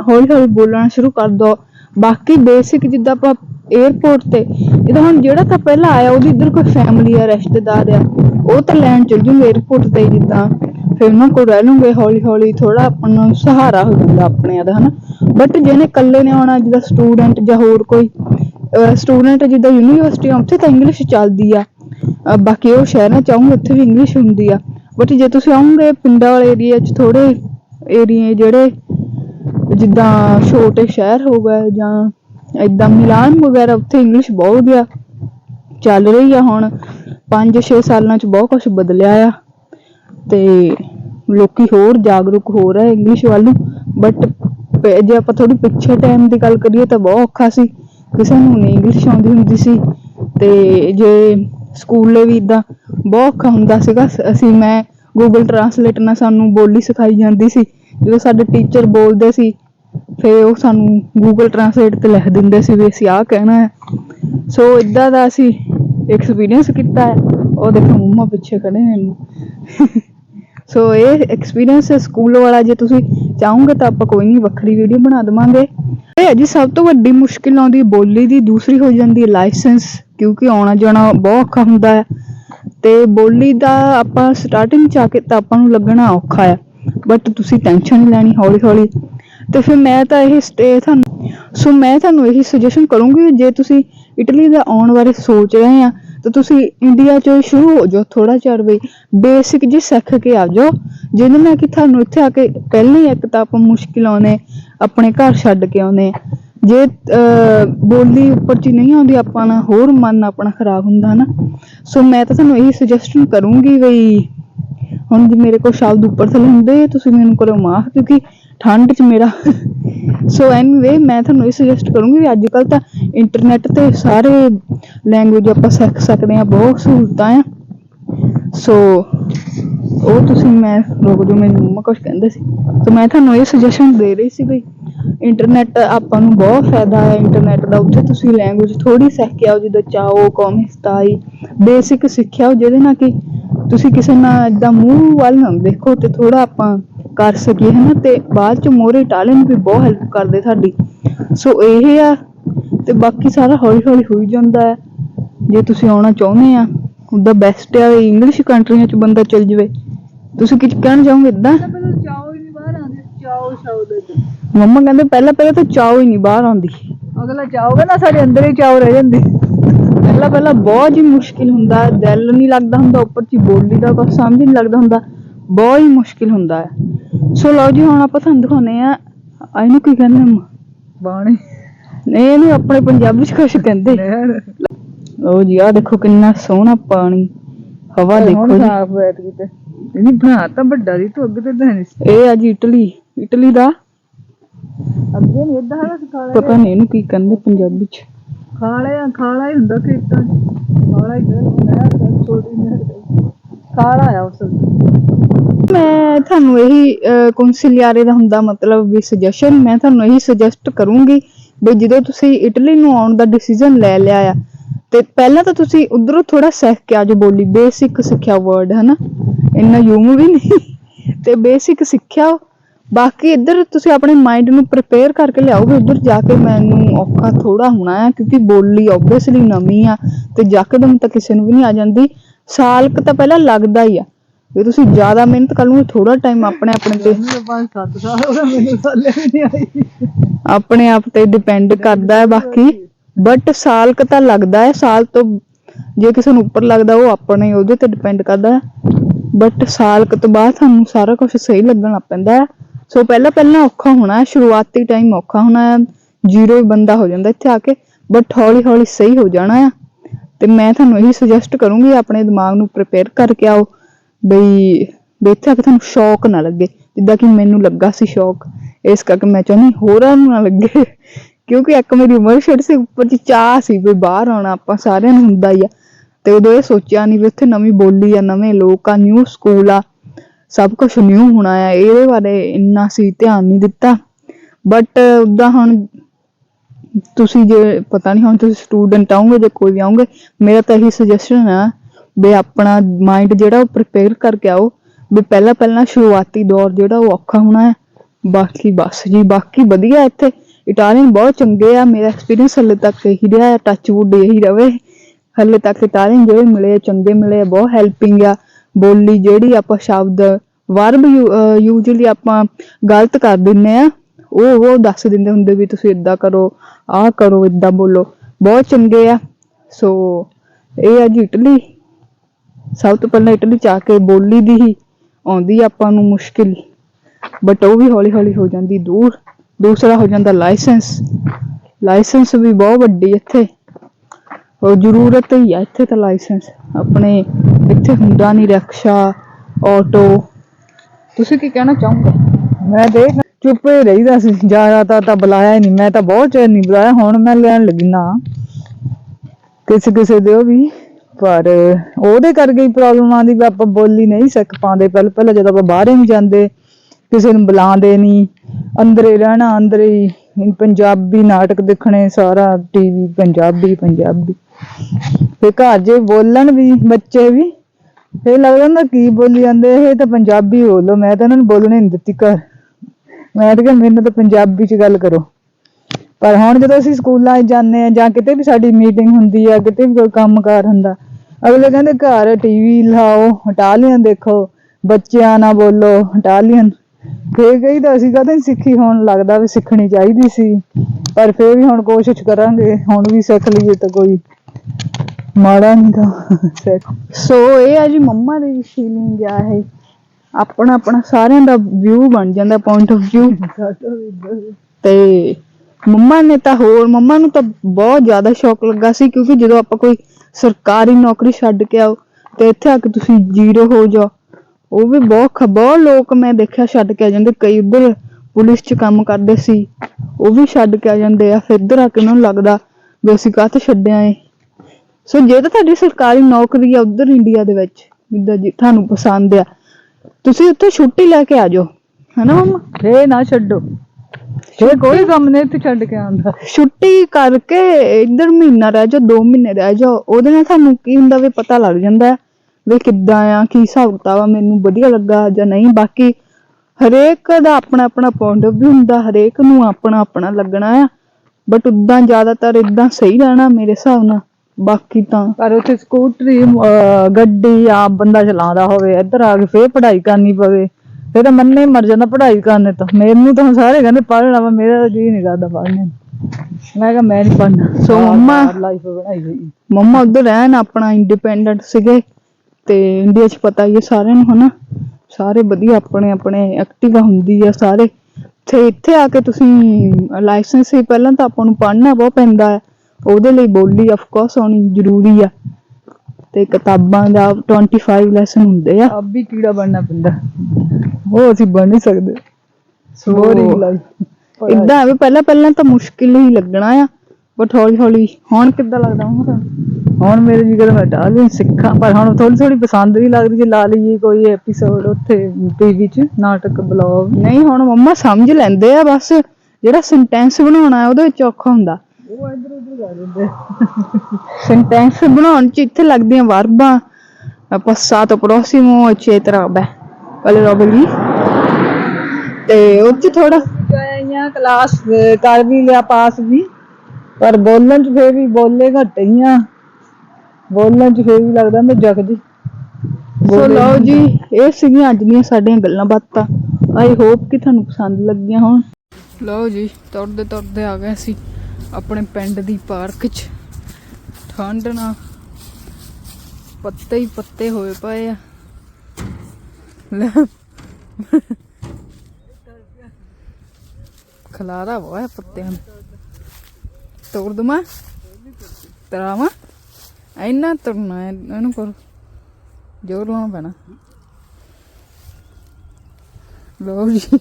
[SPEAKER 1] ਹੌਲੀ ਹੌਲੀ ਬੋਲਣਾ ਸ਼ੁਰੂ ਕਰ ਦੋ ਬਾਕੀ ਬੇਸਿਕ ਜਿੱਦਾਂ ਆਪਾਂ 에ਅਰਪੋਰਟ ਤੇ ਇਹਦਾ ਹੁਣ ਜਿਹੜਾ ਤਾਂ ਪਹਿਲਾਂ ਆਇਆ, ਉਹਦੀ ਇੱਧਰ ਕੋਈ ਫੈਮਿਲੀ ਆ, ਰਿਸ਼ਤੇਦਾਰ ਆ, ਉਹ ਤਾਂ ਲੈਣ ਚੱਲ ਜੂਗੇ 에ਅਰਪੋਰਟ ਤੇ ਜਿੱਦਾਂ। ਫਿਰ ਉਹਨਾਂ ਕੋਲ ਰਹਿ ਲੂਗੇ ਹੌਲੀ ਹੌਲੀ ਥੋੜਾ ਆਪਾਂ ਨੂੰ ਸਹਾਰਾ ਹੋ ਜਾਊਗਾ ਆਪਣੇ ਦਾ, ਹਨਾ? ਬਟ ਜਿਹਨੇ ਇਕੱਲੇ ਨੇ ਆਉਣਾ, ਜਿੱਦਾਂ ਸਟੂਡੈਂਟ ਜਾਂ ਹੋਰ ਕੋਈ ਸਟੂਡੈਂਟ ਜਿੱਦਾਂ ਯੂਨੀਵਰਸਿਟੀ ਆ, ਉੱਥੇ ਤਾਂ ਇੰਗਲਿਸ਼ ਚੱਲਦੀ ਆ। ਬਾਕੀ ਉਹ ਸ਼ਹਿਰਾਂ ਚ ਆਉਂਗੇ ਉੱਥੇ ਵੀ ਇੰਗਲਿਸ਼ ਹੁੰਦੀ ਆ। ਬਟ ਜੇ ਤੁਸੀਂ ਆਉਂਗੇ ਪਿੰਡਾਂ ਵਾਲੇ ਏਰੀਆ ਚ ਥੋੜੇ ਏਰੀਏ ਜਿਹੜੇ ਜਿੱਦਾਂ ਛੋਟੇ ਸ਼ਹਿਰ ਹੋ ਗਏ ਜਾਂ ਏਦਾਂ ਮਿਲਾਨ ਵਗੈਰਾ, ਉੱਥੇ ਇੰਗਲਿਸ਼ ਬਹੁਤ ਵਧੀਆ ਚੱਲ ਰਹੀ ਆ ਹੁਣ। 5-6 ਸਾਲਾਂ 'ਚ ਬਹੁਤ ਕੁਝ ਬਦਲਿਆ ਆ ਤੇ ਲੋਕੀ ਹੋਰ ਜਾਗਰੂਕ ਹੋ ਰਹੇ ਇੰਗਲਿਸ਼ ਵੱਲ ਨੂੰ। ਬਟ ਜੇ ਆਪਾਂ ਥੋੜੀ ਪਿੱਛੇ ਟਾਈਮ ਦੀ ਗੱਲ ਕਰੀਏ ਤਾਂ ਬਹੁਤ ਔਖਾ ਸੀ। ਕਿਸੇ ਨੂੰ ਨਹੀਂ ਇੰਗਲਿਸ਼ ਆਉਂਦੀ ਹੁੰਦੀ ਸੀ। ਤੇ ਜੇ ਸਕੂਲੇ ਵੀ ਇਦਾਂ ਬਹੁਤ ਔਖਾ ਹੁੰਦਾ ਸੀਗਾ। ਅਸੀਂ, ਮੈਂ ਗੂਗਲ ਟਰਾਂਸਲੇਟ ਨਾਲ ਸਾਨੂੰ ਬੋਲੀ ਸਿਖਾਈ ਜਾਂਦੀ ਸੀ। ਜਦੋਂ ਸਾਡੇ ਟੀਚਰ ਬੋਲਦੇ ਸੀ, ਫਿਰ ਉਹ ਸਾਨੂੰ ਗੂਗਲ ਟ੍ਰਾਂਸਲੇਟ ਤੇ ਲਿਖ ਦਿੰਦੇ ਸੀ ਵੀ ਅਸੀਂ ਆਹ ਕਹਿਣਾ ਹੈ। ਸੋ ਇਦਾਂ ਦਾ ਅਸੀਂ ਐਕਸਪੀਰੀਅੰਸ ਕੀਤਾ ਹੈ। ਉਹ ਦੇਖੋ, ਮੰਮਾ ਪਿੱਛੇ ਖੜੇ ਨੇ। ਮੈਨੂੰ ਸੋ ਇਹ ਐਕਸਪੀਰੀਅੰਸ ਸਕੂਲ ਵਾਲਾ, ਜੇ ਤੁਸੀਂ ਚਾਹੋਗੇ ਤਾਂ ਆਪਾਂ ਕੋਈ ਨਹੀਂ ਵੱਖਰੀ ਵੀਡੀਓ ਬਣਾ ਦਵਾਂਗੇ। ਇਹ ਅਜੀ ਸਭ ਤੋਂ ਵੱਡੀ ਮੁਸ਼ਕਿਲ ਆਉਂਦੀ ਬੋਲੀ ਦੀ, ਦੂਸਰੀ ਹੋ ਜਾਂਦੀ ਹੈ ਲਾਇਸੈਂਸ ਕਿਉਂਕਿ ਆਉਣਾ ਜਾਣਾ ਬਹੁਤ ਔਖਾ ਹੁੰਦਾ ਹੈ। ਤੇ ਬੋਲੀ ਦਾ ਆਪਾਂ ਸਟਾਰਟਿੰਗ ਚ ਆ ਕੇ ਤਾਂ ਆਪਾਂ ਨੂੰ ਲੱਗਣਾ ਔਖਾ ਹੈ। ਬਟ ਤੁਸੀਂ ਟੈਨਸ਼ਨ ਨਹੀਂ ਲੈਣੀ ਹੌਲੀ ਹੌਲੀ। ਤੇ ਫਿਰ ਮੈਂ ਤਾਂ ਇਹ ਸਟੇ ਤੁਹਾਨੂੰ ਸੋ ਮੈਂ ਤੁਹਾਨੂੰ ਇਹੀ ਸੁਜੈਸ਼ਨ ਕਰੂੰਗੀ ਜੇ ਤੁਸੀਂ ਇਟਲੀ ਦਾ ਆਉਣ ਬਾਰੇ ਸੋਚ ਰਹੇ ਆ ਤਾਂ ਤੁਸੀਂ ਇੰਡੀਆ 'ਚ ਸ਼ੁਰੂ ਹੋ ਜਾਓ ਥੋੜਾ ਚਿਰ ਬਈ ਬੇਸਿਕ ਜੀ ਸਿੱਖ ਕੇ ਆ ਜਾਓ ਜਿਹਦੇ ਨਾਲ ਕਿ ਤੁਹਾਨੂੰ ਇੱਥੇ ਆ ਕੇ ਪਹਿਲੇ ਇੱਕ ਤਾਂ ਆਪਾਂ ਮੁਸ਼ਕਿਲ ਆਉਨੇ ਆਪਣੇ ਘਰ ਛੱਡ ਕੇ ਆਉਨੇ ਜੇ ਅਹ, ਬੋਲੀ ਉੱਪਰ ਚ ਨਹੀਂ ਆਉਂਦੀ ਆਪਾਂ ਨਾ ਹੋਰ ਮਨ ਆਪਣਾ ਖਰਾਬ ਹੁੰਦਾ ਨਾ ਸੋ ਮੈਂ ਤਾਂ ਤੁਹਾਨੂੰ ਇਹੀ ਸੁਜੈਸਸ਼ਨ ਕਰੂੰਗੀ ਬਈ ਹੁਣ ਜੇ ਮੇਰੇ ਕੋਲ ਸ਼ਬਦ ਉੱਪਰ ਥੱਲੇ ਹੁੰਦੇ, ਤੁਸੀਂ ਮੈਨੂੰ ਕਰੋ ਮਾਫ, ਕਿਉਂਕਿ ਠੰਡ 'ਚ ਮੇਰਾ ਸੋ ਐਨੀਵੇ ਮੈਂ ਤੁਹਾਨੂੰ ਇਹ ਸੁਜੈਸਟ ਕਰੂੰਗੀ ਵੀ ਅੱਜ ਕੱਲ ਤਾਂ ਇੰਟਰਨੈਟ ਤੇ ਸਾਰੇ ਲੈਂਗੁਏਜ ਆਪਾਂ ਸਿੱਖ ਸਕਦੇ ਆ ਬਹੁਤ ਸਹੂਲਤਾਂ ਆ। ਸੋ ਉਹ ਤੁਸੀਂ ਮੈਂ ਰੋਕ ਦਿਓ, ਮੈਨੂੰ ਮੰਮਾ ਕੁਝ ਕਹਿੰਦੇ ਸੀ। ਤੇ ਮੈਂ ਤੁਹਾਨੂੰ ਇਹ ਸੁਜੈਸ਼ਨ ਦੇ ਰਹੀ ਸੀ ਬਈ ਇੰਟਰਨੈਟ ਆਪਾਂ ਨੂੰ ਬਹੁਤ ਫਾਇਦਾ ਹੈ। ਇੰਟਰਨੈਟ ਦਾ ਉੱਥੇ ਤੁਸੀਂ ਲੈਂਗੁਏਜ ਥੋੜੀ ਸਿੱਖ ਕੇ ਆਓ, ਜਿੱਦਾਂ ਚਾਓ ਕੌਮਿਸਤਾਈ ਬੇਸਿਕ ਸਿੱਖਿਆ ਹੋ, ਜਿਹਦੇ ਨਾਲ ਕਿ ਤੁਸੀਂ ਕਿਸੇ ਨਾਲ ਇਦਾਂ ਮੂੰਹ ਵੱਲ ਨਾ ਦੇਖੋ ਤੇ ਥੋੜਾ ਆਪਾਂ ਕਰ ਸਕੀਏ, ਹਨਾ? ਤੇ ਬਾਅਦ ਚ ਮੋਰੇ ਟੈਲੈਂਟ ਵੀ ਬਹੁਤ ਹੈਲਪ ਕਰਦੇ ਸਾਡੀ ਸੋ ਇਹ ਆ, ਤੇ ਬਾਕੀ ਸਾਰਾ ਹੌਲੀ ਹੌਲੀ ਹੋਈ ਜਾਂਦਾ ਹੈ। ਜੇ ਤੁਸੀਂ ਆਉਣਾ ਚਾਹੁੰਦੇ ਆ ਉਹਦਾ ਬੈਸਟ ਆ ਇੰਗਲਿਸ਼ ਕੰਟਰੀਆਂ ਚ ਬੰਦਾ ਚੱਲ ਜਾਵੇ। ਤੁਸੀਂ ਕੀ ਕਹਿਣਾ ਚਾਹੋਗੇ ਇਦਾਂ
[SPEAKER 2] ਪਹਿਲਾਂ ਚਾਓ ਹੀ ਨਹੀਂ ਬਾਹਰ ਆਉਂਦੇ ਚਾਓ ਸ਼ਬਦ ਇੱਧਰ।
[SPEAKER 1] ਮੰਮਾ ਕਹਿੰਦੇ ਪਹਿਲਾਂ ਪਹਿਲਾਂ ਤਾਂ ਚਾਓ ਹੀ ਨਹੀਂ ਬਾਹਰ ਆਉਂਦੀ।
[SPEAKER 2] ਅਗਲਾ ਚਾਹੋਗੇ ਨਾ ਸਾਡੇ ਅੰਦਰ ਹੀ ਚਾਓ ਰਹਿ ਜਾਂਦੀ।
[SPEAKER 1] ਪਹਿਲਾਂ ਪਹਿਲਾਂ ਬਹੁਤ ਹੀ ਮੁਸ਼ਕਿਲ ਹੁੰਦਾ ਦਿਲ ਨਹੀਂ ਲੱਗਦਾ ਹੁੰਦਾ ਉੱਪਰ ਚ ਬੋਲੀ ਦਾ ਕੁਝ ਸਮਝ ਨਹੀਂ ਲੱਗਦਾ ਹੁੰਦਾ। ਬਹੁਤ ਹੀ ਮੁਸ਼ਕਿਲ ਹੁੰਦਾ ਹੈ। ਸੋ ਲਓ ਜੀ ਹੁਣ ਆਪਾਂ ਤੁਹਾਨੂੰ ਦਿਖਾਉਨੇ ਆ ਇਹਨੂੰ ਕੀ ਕਹਿੰਦੇ ਮੰਮਾ?
[SPEAKER 2] ਬਾਣੀ।
[SPEAKER 1] ਨਹੀਂ ਇਹਨੂੰ ਆਪਣੇ ਪੰਜਾਬੀ ਚ ਕੁਛ ਕਹਿੰਦੇ।
[SPEAKER 2] ਨਹਿਰ।
[SPEAKER 1] ਲਓ ਜੀ ਆ ਦੇਖੋ ਕਿੰਨਾ ਸੋਹਣਾ ਪਾਣੀ। ਹਵਾ ਦੇਖੋ ਜੀ।
[SPEAKER 2] ਸਾਫ਼ ਬੈਠ ਕਿਤੇ ਇਹਨੀ ਬਣਾ ਤਾਂ ਵੱਡਾ ਦੀ ਤੂੰ ਅੱਗੇ ਤੇ ਤਾਂ ਨਹੀਂ ਸੀ।
[SPEAKER 1] ਇਹ ਆ ਜੀ ਇਟਲੀ। ਇਟਲੀ ਦਾ?
[SPEAKER 2] ਅੱਗੇ ਨਹੀਂ ਇਦਾਂ ਹੈਗਾ ਸੀ ਖਾਲਾ
[SPEAKER 1] ਪਤਾ ਨਹੀਂ ਇਹਨੂੰ ਕੀ ਕਹਿੰਦੇ ਪੰਜਾਬੀ ਚ।
[SPEAKER 2] ਖਾਲਾ ਆ ਖਾਲਾ ਹੀ ਹੁੰਦਾ ਖੇਤਾਂ 'ਚ। ਖਾਲਾ ਹੀ ਕਹਿੰਦੇ ਨਹਿਰ ਦਾ ਛੋਟੀ ਨਹਿਰ ਖਾਲਾ ਆ ਉਸ
[SPEAKER 1] ਮੈਂ ਤੁਹਾਨੂੰ ਇਹੀ ਕੌਂਸਿਲਿਆਰੇ ਦਾ ਹੁੰਦਾ ਮਤਲਬ ਵੀ ਸੁਜੈਸ਼ਨ ਮੈਂ ਤੁਹਾਨੂੰ ਇਹੀ ਸੁਜੈਸਟ ਕਰੂੰਗੀ ਵੀ ਜਦੋਂ ਤੁਸੀਂ ਇਟਲੀ ਨੂੰ ਆਉਣ ਦਾ ਡਿਸੀਜਨ ਲੈ ਲਿਆ ਆ ਤੇ ਪਹਿਲਾਂ ਤਾਂ ਤੁਸੀਂ ਉਧਰੋਂ ਥੋੜਾ ਸਿੱਖ ਕੇ ਆਜੋ ਬੋਲੀ ਬੇਸਿਕ ਸਿੱਖਿਆ ਵਰਡ ਹਨਾ? ਇੰਨਾ ਯੂਮ ਵੀ ਨਹੀਂ। ਤੇ ਬੇਸਿਕ ਸਿੱਖਿਆ ਬਾਕੀ ਇੱਧਰ ਤੁਸੀਂ ਆਪਣੇ ਮਾਈਂਡ ਨੂੰ ਪ੍ਰਿਪੇਅਰ ਕਰਕੇ ਲਿਆਓਗੇ ਉੱਧਰ ਜਾ ਕੇ ਮੈਨੂੰ ਔਖਾ ਥੋੜਾ ਹੋਣਾ ਹੈ ਕਿਉਂਕਿ ਬੋਲੀ ਆਬਵੀਅਸਲੀ ਨਵੀਂ ਆ ਤੇ ਯਕਦਮ ਤਾਂ ਕਿਸੇ ਨੂੰ ਵੀ ਨਹੀਂ ਆ ਜਾਂਦੀ। ਸਾਲ ਕੁ ਤਾਂ ਪਹਿਲਾਂ ਲੱਗਦਾ ਹੀ ਆ। ਵੀ ਤੁਸੀਂ ਜ਼ਿਆਦਾ ਮਿਹਨਤ ਕਰ ਲਓਗੇ ਥੋੜਾ ਟਾਈਮ ਆਪਣੇ ਆਪਣੇ ਤੇ
[SPEAKER 2] ਸਾਲ ਮੈਨੂੰ ਸਾਲੇ ਨਹੀਂ ਆਈ।
[SPEAKER 1] ਆਪਣੇ ਆਪ ਤੇ ਡਿਪੈਂਡ ਕਰਦਾ ਹੈ ਬਾਕੀ ਬਟ ਸਾਲ ਕ ਤਾਂ ਲੱਗਦਾ ਹੈ, ਸਾਲ ਤੋਂ ਜੇ ਕਿਸੇ ਨੂੰ ਉੱਪਰ ਲੱਗਦਾ ਉਹ ਆਪਣੇ ਉਹਦੇ ਤੇ ਡਿਪੈਂਡ ਕਰਦਾ ਹੈ। ਬਟ ਸਾਲ ਕ ਤੋਂ ਬਾਅਦ ਤੁਹਾਨੂੰ ਸਾਰਾ ਕੁਝ ਸਹੀ ਲੱਗਣ ਲੱਗ ਪੈਂਦਾ ਹੈ। ਸੋ ਪਹਿਲਾਂ ਪਹਿਲਾਂ ਔਖਾ ਹੋਣਾ ਹੈ, ਸ਼ੁਰੂਆਤੀ ਟਾਈਮ ਔਖਾ ਹੋਣਾ ਹੈ, ਜ਼ੀਰੋ ਬੰਦਾ ਹੋ ਜਾਂਦਾ ਇੱਥੇ ਆ ਕੇ। ਬਟ ਹੌਲੀ ਹੌਲੀ ਸਹੀ ਹੋ ਜਾਣਾ ਹੈ। ਤੇ ਮੈਂ ਤੁਹਾਨੂੰ ਇਹੀ ਸੁਜੈਸਟ ਕਰੂੰਗੀ, ਆਪਣੇ ਦਿਮਾਗ ਨੂੰ ਪ੍ਰਿਪੇਅਰ ਕਰਕੇ ਆਓ। ਬਈ ਵੀ ਇੱਥੇ ਆ ਕੇ ਤੁਹਾਨੂੰ ਸ਼ੌਕ ਨਾ ਲੱਗੇ, ਜਿੱਦਾਂ ਕਿ ਮੈਨੂੰ ਲੱਗਾ ਸੀ ਸ਼ੌਕ। ਇਸ ਕਰਕੇ ਮੈਂ ਚਾਹੁੰਦੀ ਹੋਰਾਂ ਨੂੰ ਨਾ ਲੱਗੇ। ਕਿਉਂਕਿ ਇੱਕ ਮੇਰੀ ਉਮਰ ਛੋਟੀ ਸੀ, ਉੱਪਰ ਚ ਚਾਹ ਸੀ, ਵੀ ਬਾਹਰ ਆਉਣਾ, ਆਪਾਂ ਸਾਰਿਆਂ ਨੂੰ ਹੁੰਦਾ ਹੀ ਆ। ਤੇ ਉਦੋਂ ਇਹ ਸੋਚਿਆ ਨਹੀਂ ਵੀ ਉੱਥੇ ਨਵੀਂ ਬੋਲੀ ਆ, ਨਵੇਂ ਲੋਕ ਆ ਨਿਊ ਸਕੂਲ ਆ, ਸਭ ਕੁਝ ਨਿਊ ਹੋਣਾ ਆ। ਇਹਦੇ ਬਾਰੇ ਇੰਨਾ ਸੀ ਧਿਆਨ ਨਹੀਂ ਦਿੱਤਾ। ਬਟ ਉਦਾਂ ਹੁਣ ਤੁਸੀਂ ਜੇ, ਪਤਾ ਨਹੀਂ ਹੁਣ ਤੁਸੀਂ ਸਟੂਡੈਂਟ ਆਉਂਗੇ ਜੇ ਕੋਈ ਵੀ ਆਉਂਗੇ ਮੇਰਾ ਤਾਂ ਇਹੀ ਸੁਜੈਸ਼ਨ ਆ ਵੀ ਆਪਣਾ ਮਾਈਂਡ ਜਿਹੜਾ ਉਹ ਪ੍ਰਿਪੇਅਰ ਕਰਕੇ ਆਓ, ਵੀ ਪਹਿਲਾਂ ਪਹਿਲਾਂ ਸ਼ੁਰੂਆਤੀ ਦੌਰ ਜਿਹੜਾ ਉਹ ਔਖਾ ਹੋਣਾ ਹੈ ਬਾਕੀ ਬਸ ਜੀ, ਬਾਕੀ ਵਧੀਆ ਇੱਥੇ। ਇਟਾਲੀਅਨ ਬਹੁਤ ਚੰਗੇ ਆ, ਮੇਰਾ ਐਕਸਪੀਰੀਅੰਸ ਹਲੇ ਤੱਕ ਇਹੀ ਰਿਹਾ ਟੱਚ ਵੁੱਡ ਇਹੀ ਰਵੇ। ਹਲੇ ਤੱਕ ਇਟਾਲੀਅਨ ਜਿਹੜੇ ਮਿਲੇ ਚੰਗੇ ਮਿਲੇ ਬਹੁਤ ਹੈਲਪਿੰਗ ਆ। ਬੋਲੀ ਜਿਹੜੀ ਆਪਾਂ ਸ਼ਬਦ ਵਰਬ ਯੂਜੂਲੀ ਆਪਾਂ ਗਲਤ ਕਰ ਦਿੰਨੇ ਆ, ਉਹ ਉਹ ਦੱਸ ਦਿੰਦੇ ਹੁੰਦੇ ਵੀ ਤੁਸੀਂ ਇਦਾਂ ਕਰੋ, ਆਹ ਕਰੋ ਇਦਾਂ ਬੋਲੋ। ਬਹੁਤ ਚੰਗੇ ਆ। ਸੋ ਇਹ ਆ ਜੀ ਇਟਲੀ। ਸਭ ਤੋਂ ਪਹਿਲਾਂ ਇਟਲੀ ਚ ਆ ਕੇ ਬੋਲੀ ਦੀ ਹੀ ਆਉਂਦੀ ਆਪਾਂ ਨੂੰ ਮੁਸ਼ਕਿਲ। ਬਟ ਉਹ ਵੀ ਹੌਲੀ ਹੌਲੀ ਹੋ ਜਾਂਦੀ, ਦੂਰ। ਦੂਸਰਾ ਹੋ ਜਾਂਦਾ ਲਾਇਸੈਂਸ। ਲਾਇਸੈਂਸ ਵੀ ਬਹੁਤ ਵੱਡੀ ਇੱਥੇ। ਉਹ ਜ਼ਰੂਰਤ ਹੀ ਆ ਇੱਥੇ ਤਾਂ ਲਾਇਸੈਂਸ। ਆਪਣੇ ਇੱਥੇ ਹੁੰਦਾ ਨਹੀਂ ਰਕਸ਼ਾ, ਆਟੋ। ਤੁਸੀਂ ਕੀ ਕਹਿਣਾ ਚਾਹੋਗੇ?
[SPEAKER 2] ਮੈਂ ਦੇਖ ਚੁੱਪ ਹੀ ਰਹੀਦਾ ਸੀ। ਜ਼ਿਆਦਾ ਤਾਂ ਤਾਂ ਬੁਲਾਇਆ ਹੀ ਨਹੀਂ। ਮੈਂ ਤਾਂ ਬਹੁਤ ਚਿਰ ਨਹੀਂ ਬੁਲਾਇਆ। ਹੁਣ ਮੈਂ ਲੈਣ ਲੱਗੀ ਨਾ। ਕਿਸੇ ਕਿਸੇ ਦੇ ਉਹ ਵੀ। ਪਰ ਉਹਦੇ ਕਰਕੇ ਹੀ ਪ੍ਰੋਬਲਮ ਆਉਂਦੀ ਵੀ ਆਪਾਂ ਬੋਲੀ ਨਹੀਂ ਸਿੱਖ ਪਾਉਂਦੇ। ਪਹਿਲਾਂ ਪਹਿਲਾਂ ਜਦੋਂ ਆਪਾਂ ਬਾਹਰ ਹੀ ਨਹੀਂ ਜਾਂਦੇ, ਕਿਸੇ ਨੂੰ ਬੁਲਾਉਂਦੇ ਨਹੀਂ। ਅੰਦਰੇ ਰਹਿਣਾ, ਅੰਦਰੇ ਹੀ ਪੰਜਾਬੀ ਨਾਟਕ ਦੇਖਣੇ, ਸਾਰਾ ਟੀਵੀ ਪੰਜਾਬੀ ਪੰਜਾਬੀ। ਤੇ ਘਰ ਜੇ ਬੋਲਣ ਵੀ, ਬੱਚੇ ਵੀ, ਫੇਰ ਲੱਗਦਾ ਹੁੰਦਾ ਕੀ ਬੋਲੀ ਜਾਂਦੇ, ਇਹ ਤਾਂ ਪੰਜਾਬੀ ਬੋਲੋ, ਮੈਂ ਤਾਂ ਇਹਨਾਂ ਨੂੰ ਬੋਲਣੇ ਨਹੀਂ ਦਿੱਤੀ ਘਰ। ਮੈਂ ਤਾਂ ਕਿਹਾ ਮੈਨੂੰ ਤਾਂ ਪੰਜਾਬੀ ਚ ਗੱਲ ਕਰੋ। ਪਰ ਹੁਣ ਜਦੋਂ ਅਸੀਂ ਸਕੂਲਾਂ 'ਚ ਜਾਂਦੇ ਆ ਜਾਂ ਕਿਤੇ ਵੀ ਸਾਡੀ ਮੀਟਿੰਗ ਹੁੰਦੀ ਆ, ਕਿਤੇ ਵੀ ਕੋਈ ਕੰਮਕਾਰ ਹੁੰਦਾ, ਅਗਲੇ ਕਹਿੰਦੇ ਘਰ ਟੀਵੀ ਲਾਓ ਇਟਾਲੀਅਨ ਦੇਖੋ, ਬੱਚਿਆਂ ਨਾਲ ਬੋਲੋ ਇਟਾਲੀਅਨ ਫੇਰ ਕਹੀਦਾ ਤਾਂ ਅਸੀਂ ਕਦੇ ਸਿੱਖੀ ਹੁਣ ਲੱਗਦਾ ਵੀ ਸਿੱਖਣੀ ਚਾਹੀਦੀ ਸੀ। ਪਰ ਫੇਰ ਵੀ ਹੁਣ ਕੋਸ਼ਿਸ਼ ਕਰਾਂਗੇ, ਹੁਣ ਵੀ ਸਿੱਖ ਲਈਏ ਤਾਂ ਕੋਈ ਮਾੜਾ ਨਹੀਂ ਤਾਂ
[SPEAKER 1] ਸੋ ਇਹ ਆ ਜੀ ਮੰਮਾ ਦੀ ਫੀਲਿੰਗ ਆ ਇਹ। ਆਪਣਾ ਆਪਣਾ ਸਾਰਿਆਂ ਦਾ ਵਿਊ ਬਣ ਜਾਂਦਾ ਪੁਆਇੰਟ ਆਫ ਵਿਊ ਤੇ ਮੰਮਾ ਨੇ ਤਾਂ ਹੋਰ, ਮੰਮਾ ਨੂੰ ਤਾਂ ਬਹੁਤ ਜ਼ਿਆਦਾ ਸ਼ੌਕ ਲੱਗਾ ਸੀ ਕਿਉਂਕਿ ਜਦੋਂ ਆਪਾਂ ਕੋਈ ਸਰਕਾਰੀ ਨੌਕਰੀ ਛੱਡ ਕੇ ਆਓ ਤੇ ਇੱਥੇ ਆ ਕੇ ਤੁਸੀਂ ਜ਼ੀਰੋ ਹੋ ਜਾਓ। ਉਹ ਵੀ ਬਹੁਤ ਖ- ਬਹੁਤ ਲੋਕ ਮੈਂ ਦੇਖਿਆ ਛੱਡ ਕੇ ਆ ਜਾਂਦੇ ਕਈ ਉਧਰ ਪੁਲਿਸ 'ਚ ਕੰਮ ਕਰਦੇ ਸੀ ਉਹ ਵੀ ਛੱਡ ਕੇ ਆ ਜਾਂਦੇ ਆ ਫਿਰ ਇੱਧਰ ਆ ਕੇ ਉਹਨਾਂ ਨੂੰ ਲੱਗਦਾ ਵੀ ਅਸੀਂ ਕਾਹਤੇ ਛੱਡਿਆ ਏ। ਸੋ ਜੇ ਤਾਂ ਤੁਹਾਡੀ ਸਰਕਾਰੀ ਨੌਕਰੀ ਆ ਉਧਰ ਇੰਡੀਆ ਦੇ ਵਿੱਚ ਜਿੱਦਾਂ ਜੀ ਤੁਹਾਨੂੰ ਪਸੰਦ ਆ ਤੁਸੀਂ ਉੱਥੇ ਛੁੱਟੀ ਲੈ ਕੇ ਆ ਜਾਓ ਹਨਾ ਮੰਮਾ?
[SPEAKER 2] ਇਹ ਨਾ ਛੱਡੋ। ਇਹ ਕੋਈ ਕੰਮ ਨਹੀਂ ਇੱਥੇ ਛੱਡ ਕੇ ਆਉਂਦਾ।
[SPEAKER 1] ਛੁੱਟੀ ਕਰਕੇ ਇੱਧਰ ਮਹੀਨਾ ਰਹਿ ਜਾਓ 2 ਮਹੀਨੇ ਰਹਿ ਜਾਓ ਉਹਦੇ ਨਾਲ ਤੁਹਾਨੂੰ ਕੀ ਹੁੰਦਾ ਵੀ ਪਤਾ ਲੱਗ ਜਾਂਦਾ। ਹੈ ਵੀ ਕਿੱਦਾਂ ਆ ਕੀ ਹਿਸਾਬ ਕਿਤਾਬ ਆ ਮੈਨੂੰ ਵਧੀਆ ਲੱਗਾ ਜਾਂ ਨਹੀਂ ਬਾਕੀ ਹਰੇਕ ਦਾ ਆਪਣਾ ਆਪਣਾ ਪੁਆਇੰਟ ਆਫ View ਹੁੰਦਾ ਹਰੇਕ ਨੂੰ ਆਪਣਾ ਆਪਣਾ ਲੱਗਣਾ ਆ। ਬਟ ਉਦਾਂ ਜ਼ਿਆਦਾਤਰ ਇਦਾਂ ਸਹੀ ਰਹਿਣਾ ਮੇਰੇ ਹਿਸਾਬ ਨਾਲ ਬਾਕੀ ਤਾਂ
[SPEAKER 2] ਪਰ ਉੱਥੇ ਸਕੂਟਰੀ ਗੱਡੀ ਆਪ ਬੰਦਾ ਚਲਾਉਂਦਾ ਹੋਵੇ ਇੱਧਰ ਆ ਕੇ ਫੇਰ ਪੜ੍ਹਾਈ ਕਰਨੀ ਪਵੇ ਫਿਰ ਤਾਂ ਮੰਨੇ ਮਰ ਜਾਂਦਾ ਪੜ੍ਹਾਈ ਕਰਨੇ ਤੋਂ। ਮੈਨੂੰ ਤਾਂ ਸਾਰੇ ਕਹਿੰਦੇ ਪੜ੍ਹਨਾ ਵਾ ਮੇਰਾ ਤਾਂ ਜੀ ਨਹੀਂ ਕਰਦਾ ਪੜ੍ਹਨੇ। ਮੈਂ ਕਿਹਾ ਮੈਂ ਨਹੀਂ ਪੜ੍ਹਨਾ।
[SPEAKER 1] ਸੋ ਮੰਮਾ
[SPEAKER 2] ਲਾਈਫ ਬਣਾਈ ਹੋਈ।
[SPEAKER 1] ਮੰਮਾ ਉਧਰ ਰਹਿਣ ਆਪਣਾ ਇੰਡੀਪੈਂਡੈਂਟ ਸੀਗੇ। ਤੇ ਇੰਡੀਆ 'ਚ ਪਤਾ ਹੀ ਹੈ ਸਾਰਿਆਂ ਨੂੰ ਹਨਾ? ਸਾਰੇ ਵਧੀਆ ਆਪਣੇ ਆਪਣੇ ਐਕਟਿਵਾ ਹੁੰਦੀ ਆ ਸਾਰੇ। ਤੇ ਇੱਥੇ ਆ ਕੇ ਤੁਸੀਂ ਲਾਇਸੈਂਸ ਹੀ ਪਹਿਲਾਂ ਤਾਂ ਆਪਾਂ ਨੂੰ ਪੜ੍ਹਨਾ ਬਹੁਤ ਪੈਂਦਾ ਹੈ। ਉਹਦੇ ਲਈ ਬੋਲੀ ਆਫ ਕੋਰਸ ਆਉਣੀ ਜ਼ਰੂਰੀ ਆ। ਤੇ ਕਿਤਾਬਾਂ ਦਾ 25 ਲੈਸਨ ਹੁੰਦੇ ਆ।
[SPEAKER 2] ਆਪ ਵੀ ਕੀੜਾ ਬਣਨਾ ਪੈਂਦਾ। ਉਹ ਅਸੀਂ ਬਣ ਨਹੀਂ ਸਕਦੇ। ਲਾਈਫ
[SPEAKER 1] ਇਦਾਂ ਵੀ ਪਹਿਲਾਂ ਪਹਿਲਾਂ ਤਾਂ ਮੁਸ਼ਕਿਲ ਹੀ ਲੱਗਣਾ ਆ। ਬਟ ਹੌਲੀ। ਹੌਲੀ ਹੁਣ ਕਿੱਦਾਂ ਲੱਗਦਾ ਹੁਣ
[SPEAKER 2] ਹੁਣ ਮੇਰੇ ਜੀ ਕਰ ਮੈਂ ਡਾਲ ਸਿੱਖਾਂ ਪਰ ਹੁਣ ਥੋੜੀ ਥੋੜੀ ਪਸੰਦ ਵੀ ਲੱਗਦੀ ਜੇ ਲਾ ਲਈਏ ਕੋਈ ਐਪੀਸੋਡ ਉੱਥੇ ਟੀਵੀ 'ਚ ਨਾਟਕ ਬਲੌਗ
[SPEAKER 1] ਨਹੀਂ ਹੁਣ ਮੰਮਾ ਸਮਝ ਲੈਂਦੇ ਆ ਬਸ। ਜਿਹੜਾ ਸੈਂਟੈਂਸ ਬਣਾਉਣਾ ਹੈ ਉਹਦੇ ਵਿੱਚ ਔਖਾ ਹੁੰਦਾ।
[SPEAKER 2] ਉਹ ਇੱਧਰ ਉੱਧਰ ਕਰ ਦਿੰਦੇ।
[SPEAKER 1] ਸੈਂਟੈਂਸ ਬਣਾਉਣ ਚ ਇੱਥੇ ਲੱਗਦੀਆਂ ਵਰਬਾਂ। passato prossimo eccetera ਬੈ ਵਾਲੇ ਰੋਬਲੀ ਤੇ ਉਹ ਚ ਥੋੜਾ
[SPEAKER 2] ਕਲਾਸ ਕਰ ਵੀ ਲਿਆ ਪਾਸ ਵੀ। ਪਰ ਬੋਲਣ ਚ ਫੇਰ ਵੀ ਬੋਲੇ ਘੱਟ ਹੀ ਆ। ਬੋਲਣ ਚ ਫੇਰ ਵੀ ਲੱਗਦਾ ਮੈਂ ਜਗ ਜੀ
[SPEAKER 1] ਸੋ ਲਓ ਜੀ ਇਹ ਸੀਗੀਆਂ ਅੱਜ ਦੀਆਂ ਸਾਡੀਆਂ ਗੱਲਾਂ ਬਾਤਾਂ। ਆਈ ਹੋਪ ਕਿ ਤੁਹਾਨੂੰ ਪਸੰਦ ਲੱਗੀਆਂ ਹੋਣ। ਲਓ ਜੀ ਤੁਰਦੇ ਤੁਰਦੇ ਆ ਗਏ ਅਸੀਂ ਆਪਣੇ ਪਿੰਡ ਦੀ ਪਾਰਕ 'ਚ। ਠੰਡ ਨਾਲ ਪੱਤੇ ਹੀ ਪੱਤੇ ਹੋਏ ਪਏ ਆ। ਲੈ। ਖਲਾਰਾ ਹੋਇਆ ਪੱਤਿਆਂ ਨੂੰ। ਤਰਾਵਾ ਇੰਨਾ ਤੁਰਨਾ ਹੈ ਇਹਨੂੰ ਕਰੋ। ਜ਼ੋਰ ਲਾਉਣਾ ਪੈਣਾ। ਲਓ ਜੀ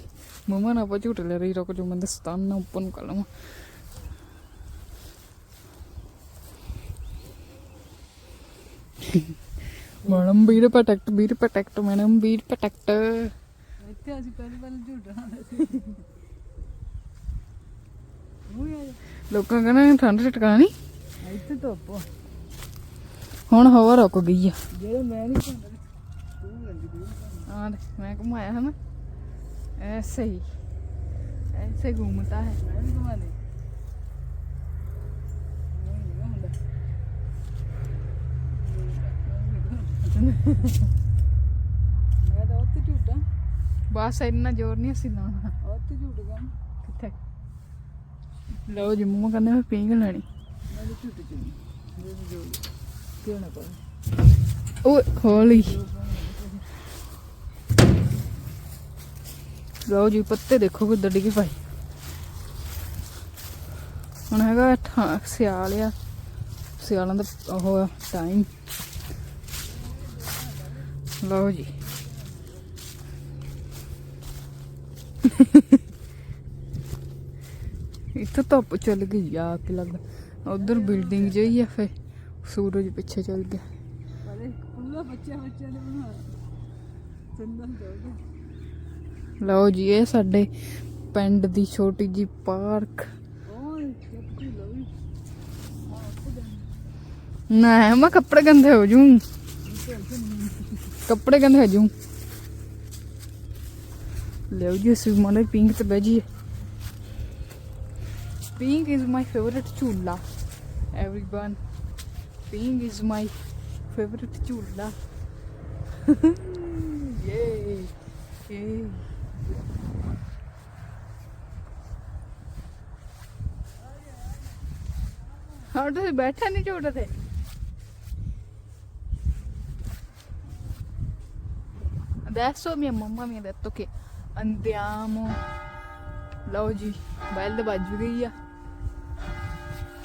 [SPEAKER 1] ਮਮਾ ਨਾ ਆਪਾਂ ਝੂਟੇ ਲੈ ਰਹੀ ਰੁਕ ਜੋ ਮੈਂ ਦਸਤਾਨ ਨਾ ਉੱਪਰ ਨੂੰ ਕਰ ਲਵਾਂ। ਮੈਡਮ ਵੀਰ ਪ੍ਰੋਟੈਕਟ ਵੀਰ ਪ੍ਰੋਟੈਕਟ ਮੈਡਮ ਵੀਰ ਪ੍ਰੋਟੈਕਟ
[SPEAKER 2] ਇੱਥੇ ਅਸੀਂ ਪਹਿਲੀ ਪਹਿਲੀ ਝੂਠ
[SPEAKER 1] ਲੋਕਾਂ ਕਹਿੰਦੇ ਠੰਡ ਚ
[SPEAKER 2] ਇੱਥੇ ਧੁੱਪ
[SPEAKER 1] ਹੁਣ ਹਵਾ ਰੁਕ ਗਈ ਆ।
[SPEAKER 2] ਜਿਹੜਾ ਮੈਂ ਨਹੀਂ
[SPEAKER 1] ਘੁੰਮਦਾ ਤੂੰ ਮੈਂ ਘੁਮਾਇਆ ਹਾਂ ਐਸੇ ਹੀ ਐਸੇ ਘੁੰਮਦਾ ਹੈ।
[SPEAKER 2] ਮੈਂ ਵੀ ਘੁਮਾਉਂਦਾ ਮੈਂ ਤਾਂ ਉੱਥੇ ਝੂਟਾ।
[SPEAKER 1] ਬਸ ਇੰਨਾ ਜ਼ੋਰ ਨਹੀਂ ਅਸੀਂ ਲਾਉਣਾ।
[SPEAKER 2] ਉੱਥੇ ਝੂਟ ਗਾ
[SPEAKER 1] ਕਿੱਥੇ? ਲਓ ਜੀ ਮੂੰਹ ਕਹਿੰਦੇ ਮੈਂ ਪੀਂਗ ਲੈਣੀ। ਓਏ ਖੋਲੀ ਲਓ ਜੀ ਪੱਤੇ ਦੇਖੋ ਕਿੱਦਾਂ ਡਿੱਗੀ ਪਾਈ। ਹੁਣ ਹੈਗਾ ਠਾ- ਸਿਆਲ ਆ। ਸਿਆਲਾਂ ਦਾ ਉਹ ਟਾਈਮ ਲਓ ਜੀ। ਇੱਥੇ ਧੁੱਪ ਚੱਲ ਗਈ ਆ ਕਿ ਲੱਗਦਾ। ਉਧਰ ਬਿਲਡਿੰਗ ਜਿਹੀ ਆ ਫੇ ਸੂਰਜ ਪਿੱਛੇ ਚੱਲ ਗਿਆ। ਲਓ ਜੀ ਇਹ ਸਾਡੇ ਪਿੰਡ ਦੀ ਛੋਟੀ ਜੀ। ਪਾਰਕ ਨਾ ਮੈਂ ਕੱਪੜੇ ਗੰਦੇ ਹੋ ਜੂੰ ਕੱਪੜੇ ਗੰਦੇ ਹੋ ਜੂੰ ਲਓ ਜੀ ਅਸੀਂ ਮਾੜੇ ਪਿੰਕ ਤੇ ਬਹਿ pink is my favorite chula everyone pink is my favorite chula yay yay ਹਾਂ ਤੁਸੀਂ ਬੈਠਾ ਨਹੀਂ ਝੋਟਾ ਤੇ adesso mia mamma mi ha detto che andiamo la oggi bella baggiuria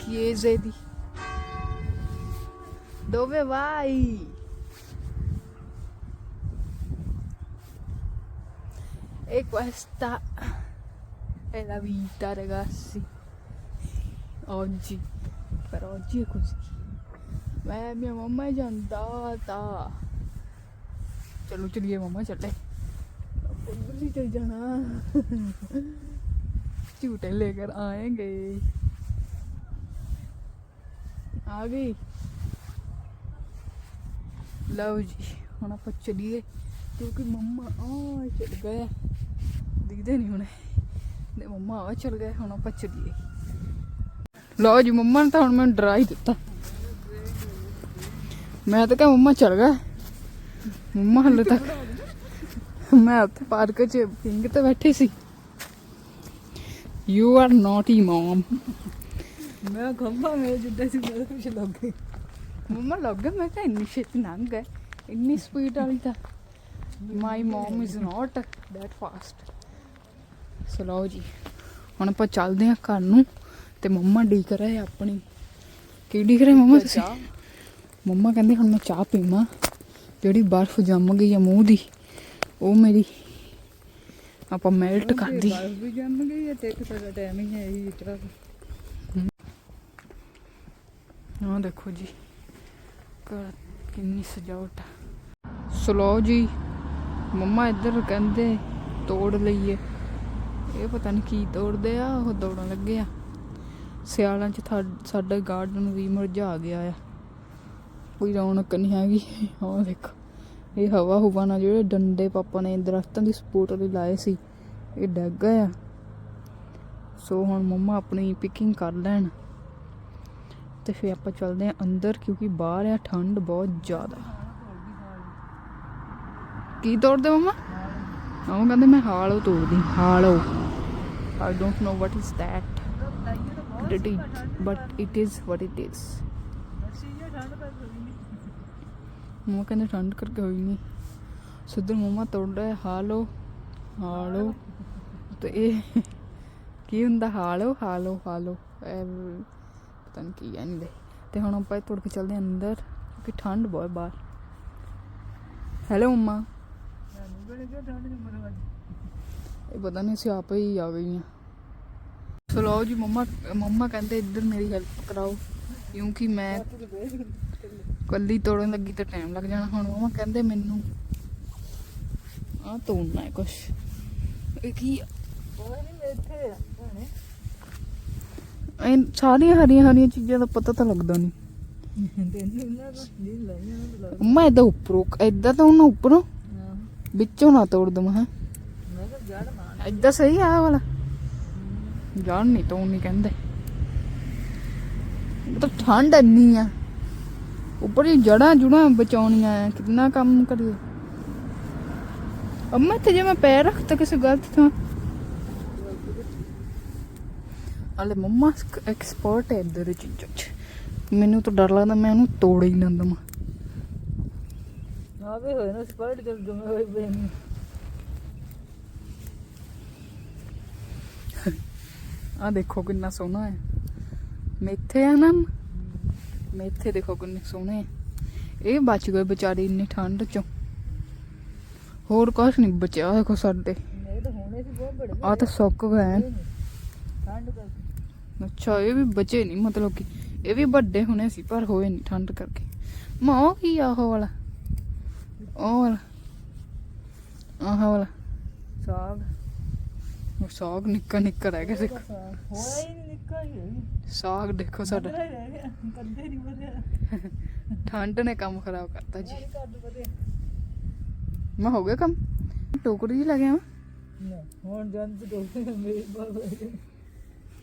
[SPEAKER 1] chiese. Dove vai? E questa è la vita, ragazzi. Oggi, per oggi è così. Beh, mia mamma è già andata. Cioè, l'ultimo di mamma c'è lei. बुल्ली चल जाना झूठे लेकर आएंगे ਆ ਗਈ। ਲਓ ਜੀ, ਹੁਣ ਆਪਾਂ ਚਲੀਏ, ਕਿਉਂਕਿ ਮੰਮਾ ਆ ਚਲ ਗਏ ਦਿਖਦੇ ਨਹੀਂ ਹੁਣੇ। ਤੇ ਮੰਮਾ ਆ ਚਲ ਗਏ, ਹੁਣ ਆਪਾਂ ਚਲੀਏ। ਲਓ ਜੀ, ਮੰਮਾ ਨੇ ਤਾਂ ਹੁਣ ਮੈਨੂੰ ਡਰਾ ਹੀ ਦਿੱਤਾ। ਮੈਂ ਤਾਂ ਕਿਹਾ ਮੰਮਾ ਚਲ ਗਏ। ਮੰਮਾ ਹਲੇ ਤੱਕ ਮੈਂ ਉੱਥੇ ਪਾਰਕ 'ਚ ਪਿੰਗ ਤੇ ਬੈਠੀ ਸੀ। ਯੂ ਆਰ ਨੋਟੀ ਮਮ
[SPEAKER 2] ਮੈਂ ਖੰਭਾ ਮੇ ਜਿੱਦਾਂ ਸੀ ਮੇਰੇ ਕੁਛ ਲੱਗ ਗਈ।
[SPEAKER 1] ਮੰਮਾ ਲੱਗ ਗਿਆ ਮੈਂ ਕਿਹਾ ਇੰਨੀ ਛੇਤੀ ਲੰਘ ਗਏ ਇੰਨੀ ਸਪੀਡ ਵਾਲੀ ਤਾਂ। My mom is not that fast so ਲਓ ਜੀ ਹੁਣ ਆਪਾਂ ਚੱਲਦੇ ਹਾਂ ਘਰ ਨੂੰ ਤੇ ਮੰਮਾ ਡੀਕ ਰਹੇ ਆਪਣੀ। ਕੀ ਡੀਕ ਰਹੇ ਮੰਮਾ ਤੁਸੀਂ? ਮੰਮਾ ਕਹਿੰਦੇ ਹੁਣ ਮੈਂ ਚਾਹ ਪੀਵਾਂ ਜਿਹੜੀ ਬਰਫ਼ ਜੰਮ ਗਈ ਆ ਮੂੰਹ ਦੀ ਉਹ ਮੇਰੀ ਆਪਾਂ ਮੈਲਟ ਕਰਦੀ
[SPEAKER 2] ਬਸ ਵੀ ਜੰਮ ਗਈ ਹੈ ਤੇ ਇੱਕ ਸਾਡਾ ਟਾਈਮ ਹੀ ਹੈ ਇਹ ਇਤਰਾ
[SPEAKER 1] ਆਹ ਦੇਖੋ ਜੀ। ਘਰ ਕਿੰਨੀ ਸਜਾਵਟ ਆ। ਸੋ ਲਓ ਜੀ, ਮੰਮਾ ਇੱਧਰ ਕਹਿੰਦੇ ਤੋੜ ਲਈਏ। ਇਹ ਪਤਾ ਨਹੀਂ ਕੀ ਤੋੜਦੇ ਆ, ਉਹ ਦੌੜਨ ਲੱਗੇ ਆ। ਸਿਆਲਾਂ ਚ ਥਾ- ਸਾਡਾ ਗਾਰਡਨ ਵੀ ਮੁਰਝਾ ਗਿਆ ਆ। ਕੋਈ ਰੌਣਕ ਨਹੀਂ ਹੈਗੀ। ਆਹ ਦੇਖੋ, ਇਹ ਹਵਾ ਹੁਵਾ ਨਾਲ ਜਿਹੜੇ ਡੰਡੇ ਪਾਪਾ ਨੇ ਦਰਖਤਾਂ ਦੀ ਸਪੋਰਟ ਲਈ ਲਾਏ ਸੀ, ਇਹ ਡਿੱਗ ਗਏ ਆ। ਸੋ ਹੁਣ ਮੰਮਾ ਆਪਣੀ ਪਿਕਿੰਗ ਕਰ ਲੈਣ। ਤੇ ਫਿਰ ਆਪਾਂ ਚੱਲਦੇ ਆਂ ਅੰਦਰ ਕਿਉਂਕਿ ਬਾਹਰ ਆ, ਠੰਡ ਬਹੁਤ ਜ਼ਿਆਦਾ। ਕੀ ਤੋੜਦੇ ਮਮਾ? ਉਹ ਕਹਿੰਦੇ ਮੈਂ ਹਾਲੋ ਤੋੜਦੀ, ਹਾਲੋ I don't know what is that it is but it is what it is mama ਕਹਿੰਦੇ ਠੰਡ ਕਰਕੇ ਹੋਈ ਨਹੀਂ ਸੁਧਰ ਮਮਾ ਤੋੜ ਰਿਹਾ, ਹਾਲੋ ਹਾਲੋ ਤੇ ਇਹ, ਕੀ ਹੁੰਦਾ, ਹਾਲੋ ਹਾਲੋ ਹਾਲੋ ਇਹ ਕੀ ਹੈ ਨਹੀਂ ਦੇ ਤੇ ਹੁਣ ਆਪਾਂ ਤੁਰ ਕੇ ਚੱਲਦੇ ਅੰਦਰ, ਕਿਉਂਕਿ ਠੰਡ ਬਹੁਤ ਬਾਹਰ। ਹੈਲੋ ਮੰਮਾ ਇਹ ਪਤਾ ਨਹੀਂ ਅਸੀਂ ਆਪੇ ਹੀ ਆ ਗਈਆਂ। ਸੋ ਲਓ ਜੀ, ਮੰਮਾ ਮੰਮਾ ਕਹਿੰਦੇ ਇੱਧਰ ਮੇਰੀ ਹੈਲਪ ਕਰਾਓ। ਕਿਉਂਕਿ ਮੈਂ ਕੱਲੀ ਤੋੜਨ ਲੱਗੀ ਤਾਂ ਟਾਈਮ ਲੱਗ ਜਾਣਾ। ਹੁਣ ਮੰਮਾ ਕਹਿੰਦੇ ਮੈਨੂੰ ਆ ਤੋੜਨਾ ਹੈ ਕੁਛ। ਇਹ ਕੀ ਆ?
[SPEAKER 2] ਕੋਈ ਨਹੀਂ ਇੱਥੇ
[SPEAKER 1] ਇਹ ਸਾਰੀਆਂ ਹਰੀਆਂ ਹਰੀਆਂ ਚੀਜ਼ਾਂ ਦਾ ਪਤਾ ਤਾਂ ਲੱਗਦਾ ਨਹੀਂ
[SPEAKER 2] ਤੈਨੂੰ ਨਾ
[SPEAKER 1] ਉੱਪਰੋਂ, ਏਦਾਂ ਤਾਂ ਉਹਨਾਂ ਉੱਪਰੋਂ, ਵਿੱਚੋਂ ਨਾ ਤੋੜ ਦਵਾਂ, ਹਾਂ।
[SPEAKER 2] ਮੈਂ
[SPEAKER 1] ਸਹੀ ਆ ਵਾਲਾ। ਜਾਣ ਨਹੀਂ ਤੋਂ ਨਹੀਂ ਕਹਿੰਦੇ। ਤਾਂ ਠੰਡ ਇੰਨੀ ਆ। ਉੱਪਰ ਹੀ ਜੜਾਂ ਜੁੜਾਂ ਬਚਾਉਣੀਆਂ ਆ, ਕਿੰਨਾ ਕੰਮ ਕਰੀਏ। ਅੰਮਾ ਤੇ ਜੇ ਮੈਂ ਪੈਰ ਰੱਖਤਾ ਕਿਸੇ ਗਲਤ ਥਾਂ ਹਲੇ ਮੰਮਾ ਐਕਸਪਰਟ ਹੈ ਇੱਧਰ ਚੀਜ਼ਾਂ 'ਚ। ਮੈਨੂੰ ਤਾਂ ਡਰ ਲੱਗਦਾ ਮੈਂ ਉਹਨੂੰ ਤੋੜ ਹੀ ਨਾ ਦਵਾਂ।
[SPEAKER 2] ਆਵੇ ਹੋਏ ਨਾ ਸਪਰਟ ਜਦ ਜਮੇ ਹੋਏ ਬੇਨ
[SPEAKER 1] ਆ ਦੇਖੋ ਕਿੰਨਾ ਸੋਹਣਾ ਹੈ। ਮੇਥੇ ਆ ਨਾ। ਮੇਥੇ ਦੇਖੋ ਕਿੰਨੇ ਸੋਹਣੇ ਆ ਇਹ ਬਚ ਗਏ ਵਿਚਾਰੇ ਇੰਨੀ ਠੰਡ ਚੋਂ। ਹੋਰ ਕੁਛ ਨਹੀਂ ਬਚਿਆ ਦੇਖੋ ਸਾਡੇ।
[SPEAKER 2] ਇਹ ਤਾਂ ਹੋਣੇ ਸੀ ਬਹੁਤ ਬੜੇ
[SPEAKER 1] ਆ ਤਾਂ ਸੁੱਕ ਗਏ।
[SPEAKER 2] ਠੰਡ ਕਰਕੇ।
[SPEAKER 1] ਅੱਛਾ ਇਹ ਵੀ ਬਚੇ ਨਹੀਂ ਮਤਲਬ ਕਿ ਇਹ ਵੀ ਵੱਡੇ ਹੋਣੇ ਸੀ ਪਰ ਹੋਏ ਨਹੀਂ ਠੰਡ ਕਰਕੇ। ਮਾਂ ਉਹ ਕੀ ਆ ਉਹ ਵਾਲਾ? ਉਹ ਵਾਲਾ। ਆਹ ਵਾਲਾ।
[SPEAKER 2] ਸਾਗ।
[SPEAKER 1] ਉਹ ਸਾਗ ਨਿੱਕਾ ਨਿੱਕਾ ਰਹਿ ਗਿਆ ਦੇਖੋ।
[SPEAKER 2] ਸਾਗ ਨਿੱਕਾ ਹੀ
[SPEAKER 1] ਦੇਖੋ ਸਾਡਾ।
[SPEAKER 2] ਰਹਿ ਗਿਆ ਕੱਦੇ ਨਹੀਂ ਵਧਿਆ
[SPEAKER 1] ਠੰਡ ਨੇ ਕੰਮ ਖਰਾਬ ਕਰਤਾ ਜੀ। ਮੈਂ ਹੋ ਗਿਆ ਕੰਮ? ਟੋਕਰੀ ਜੀ ਲੱਗਿਆ
[SPEAKER 2] ਨਾ ਹੁਣ ਜੰਦ ਡੋਲੇ ਮੇਰੇ ਬਾਬਾ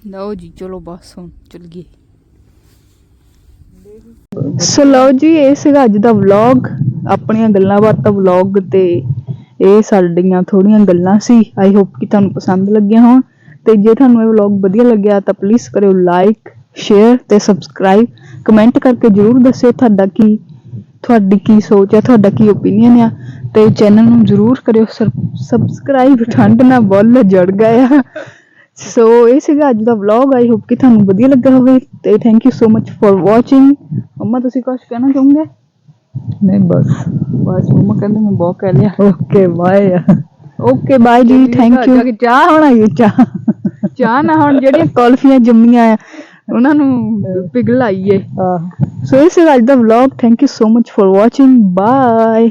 [SPEAKER 1] ਲਓ ਜੀ ਚਲੋ ਬਸ ਹੁਣ ਚਲ ਗਏ ਸੋ ਲਓ ਜੀ ਇਹ ਸੀਗਾ ਅੱਜ ਦਾ ਵਲੌਗ ਆਪਣੀਆਂ ਗੱਲਾਂ ਬਾਤਾਂ ਵਲੌਗ ਤੇ ਇਹ ਸਾਡੀਆਂ ਥੋੜੀਆਂ ਗੱਲਾਂ ਸੀ ਆਈ ਹੋਪ ਕਿ ਤੁਹਾਨੂੰ ਪਸੰਦ ਲੱਗੀਆਂ ਹੋਣ ਤੇ ਜੇ ਤੁਹਾਨੂੰ ਇਹ ਵਲੌਗ ਵਧੀਆ ਲੱਗਿਆ ਤਾਂ ਪਲੀਜ਼ ਕਰਿਓ ਲਾਈਕ ਸ਼ੇਅਰ ਤੇ ਸਬਸਕ੍ਰਾਈਬ ਕਮੈਂਟ ਕਰਕੇ ਜਰੂਰ ਦੱਸਿਓ ਤੁਹਾਡਾ ਕੀ ਤੁਹਾਡੀ ਕੀ ਸੋਚ ਹੈ ਤੁਹਾਡਾ ਕੀ ਓਪੀਨੀਅਨ ਆ ਤੇ ਚੈਨਲ ਨੂੰ ਜਰੂਰ ਕਰਿਓ ਸਬਸਕ੍ਰਾਈਬ ਠੰਡ ਨਾਲ ਬੁੱਲ ਜੜ ਗਏ ਸੋ ਇਹ ਸੀਗਾ ਅੱਜ ਦਾ ਵਲੌਗ ਆਈ ਹੋਪ ਕਿ ਤੁਹਾਨੂੰ ਵਧੀਆ ਲੱਗਾ ਹੋਵੇ ਤੇ thank you so much for watching mama ਤੁਸੀਂ ਕੁਝ ਕਹਿਣਾ ਚਾਹੋਗੇ?
[SPEAKER 2] ਨਹੀਂ ਬਸ।
[SPEAKER 1] ਬਸ ਮੰਮਾ ਕਹਿੰਦੇ ਮੈਂ ਬਹੁਤ ਕਹਿ ਲਿਆ।
[SPEAKER 2] ਓਕੇ ਬਾਏ
[SPEAKER 1] ਓਕੇ ਬਾਏ ਜੀ ਥੈਂਕ ਯੂ
[SPEAKER 2] ਚਾਹ ਬਣਾਈ ਚਾਹ?
[SPEAKER 1] ਚਾਹ ਨਾ ਹੁਣ ਜਿਹੜੀਆਂ ਕੁਲਫੀਆਂ ਜੰਮੀਆਂ ਆ ਉਹਨਾਂ ਨੂੰ ਪਿਘਲਾਈਏ। ਸੋ ਇਹ ਸੀਗਾ ਅੱਜ ਦਾ vlog thank you so much for watching
[SPEAKER 3] bye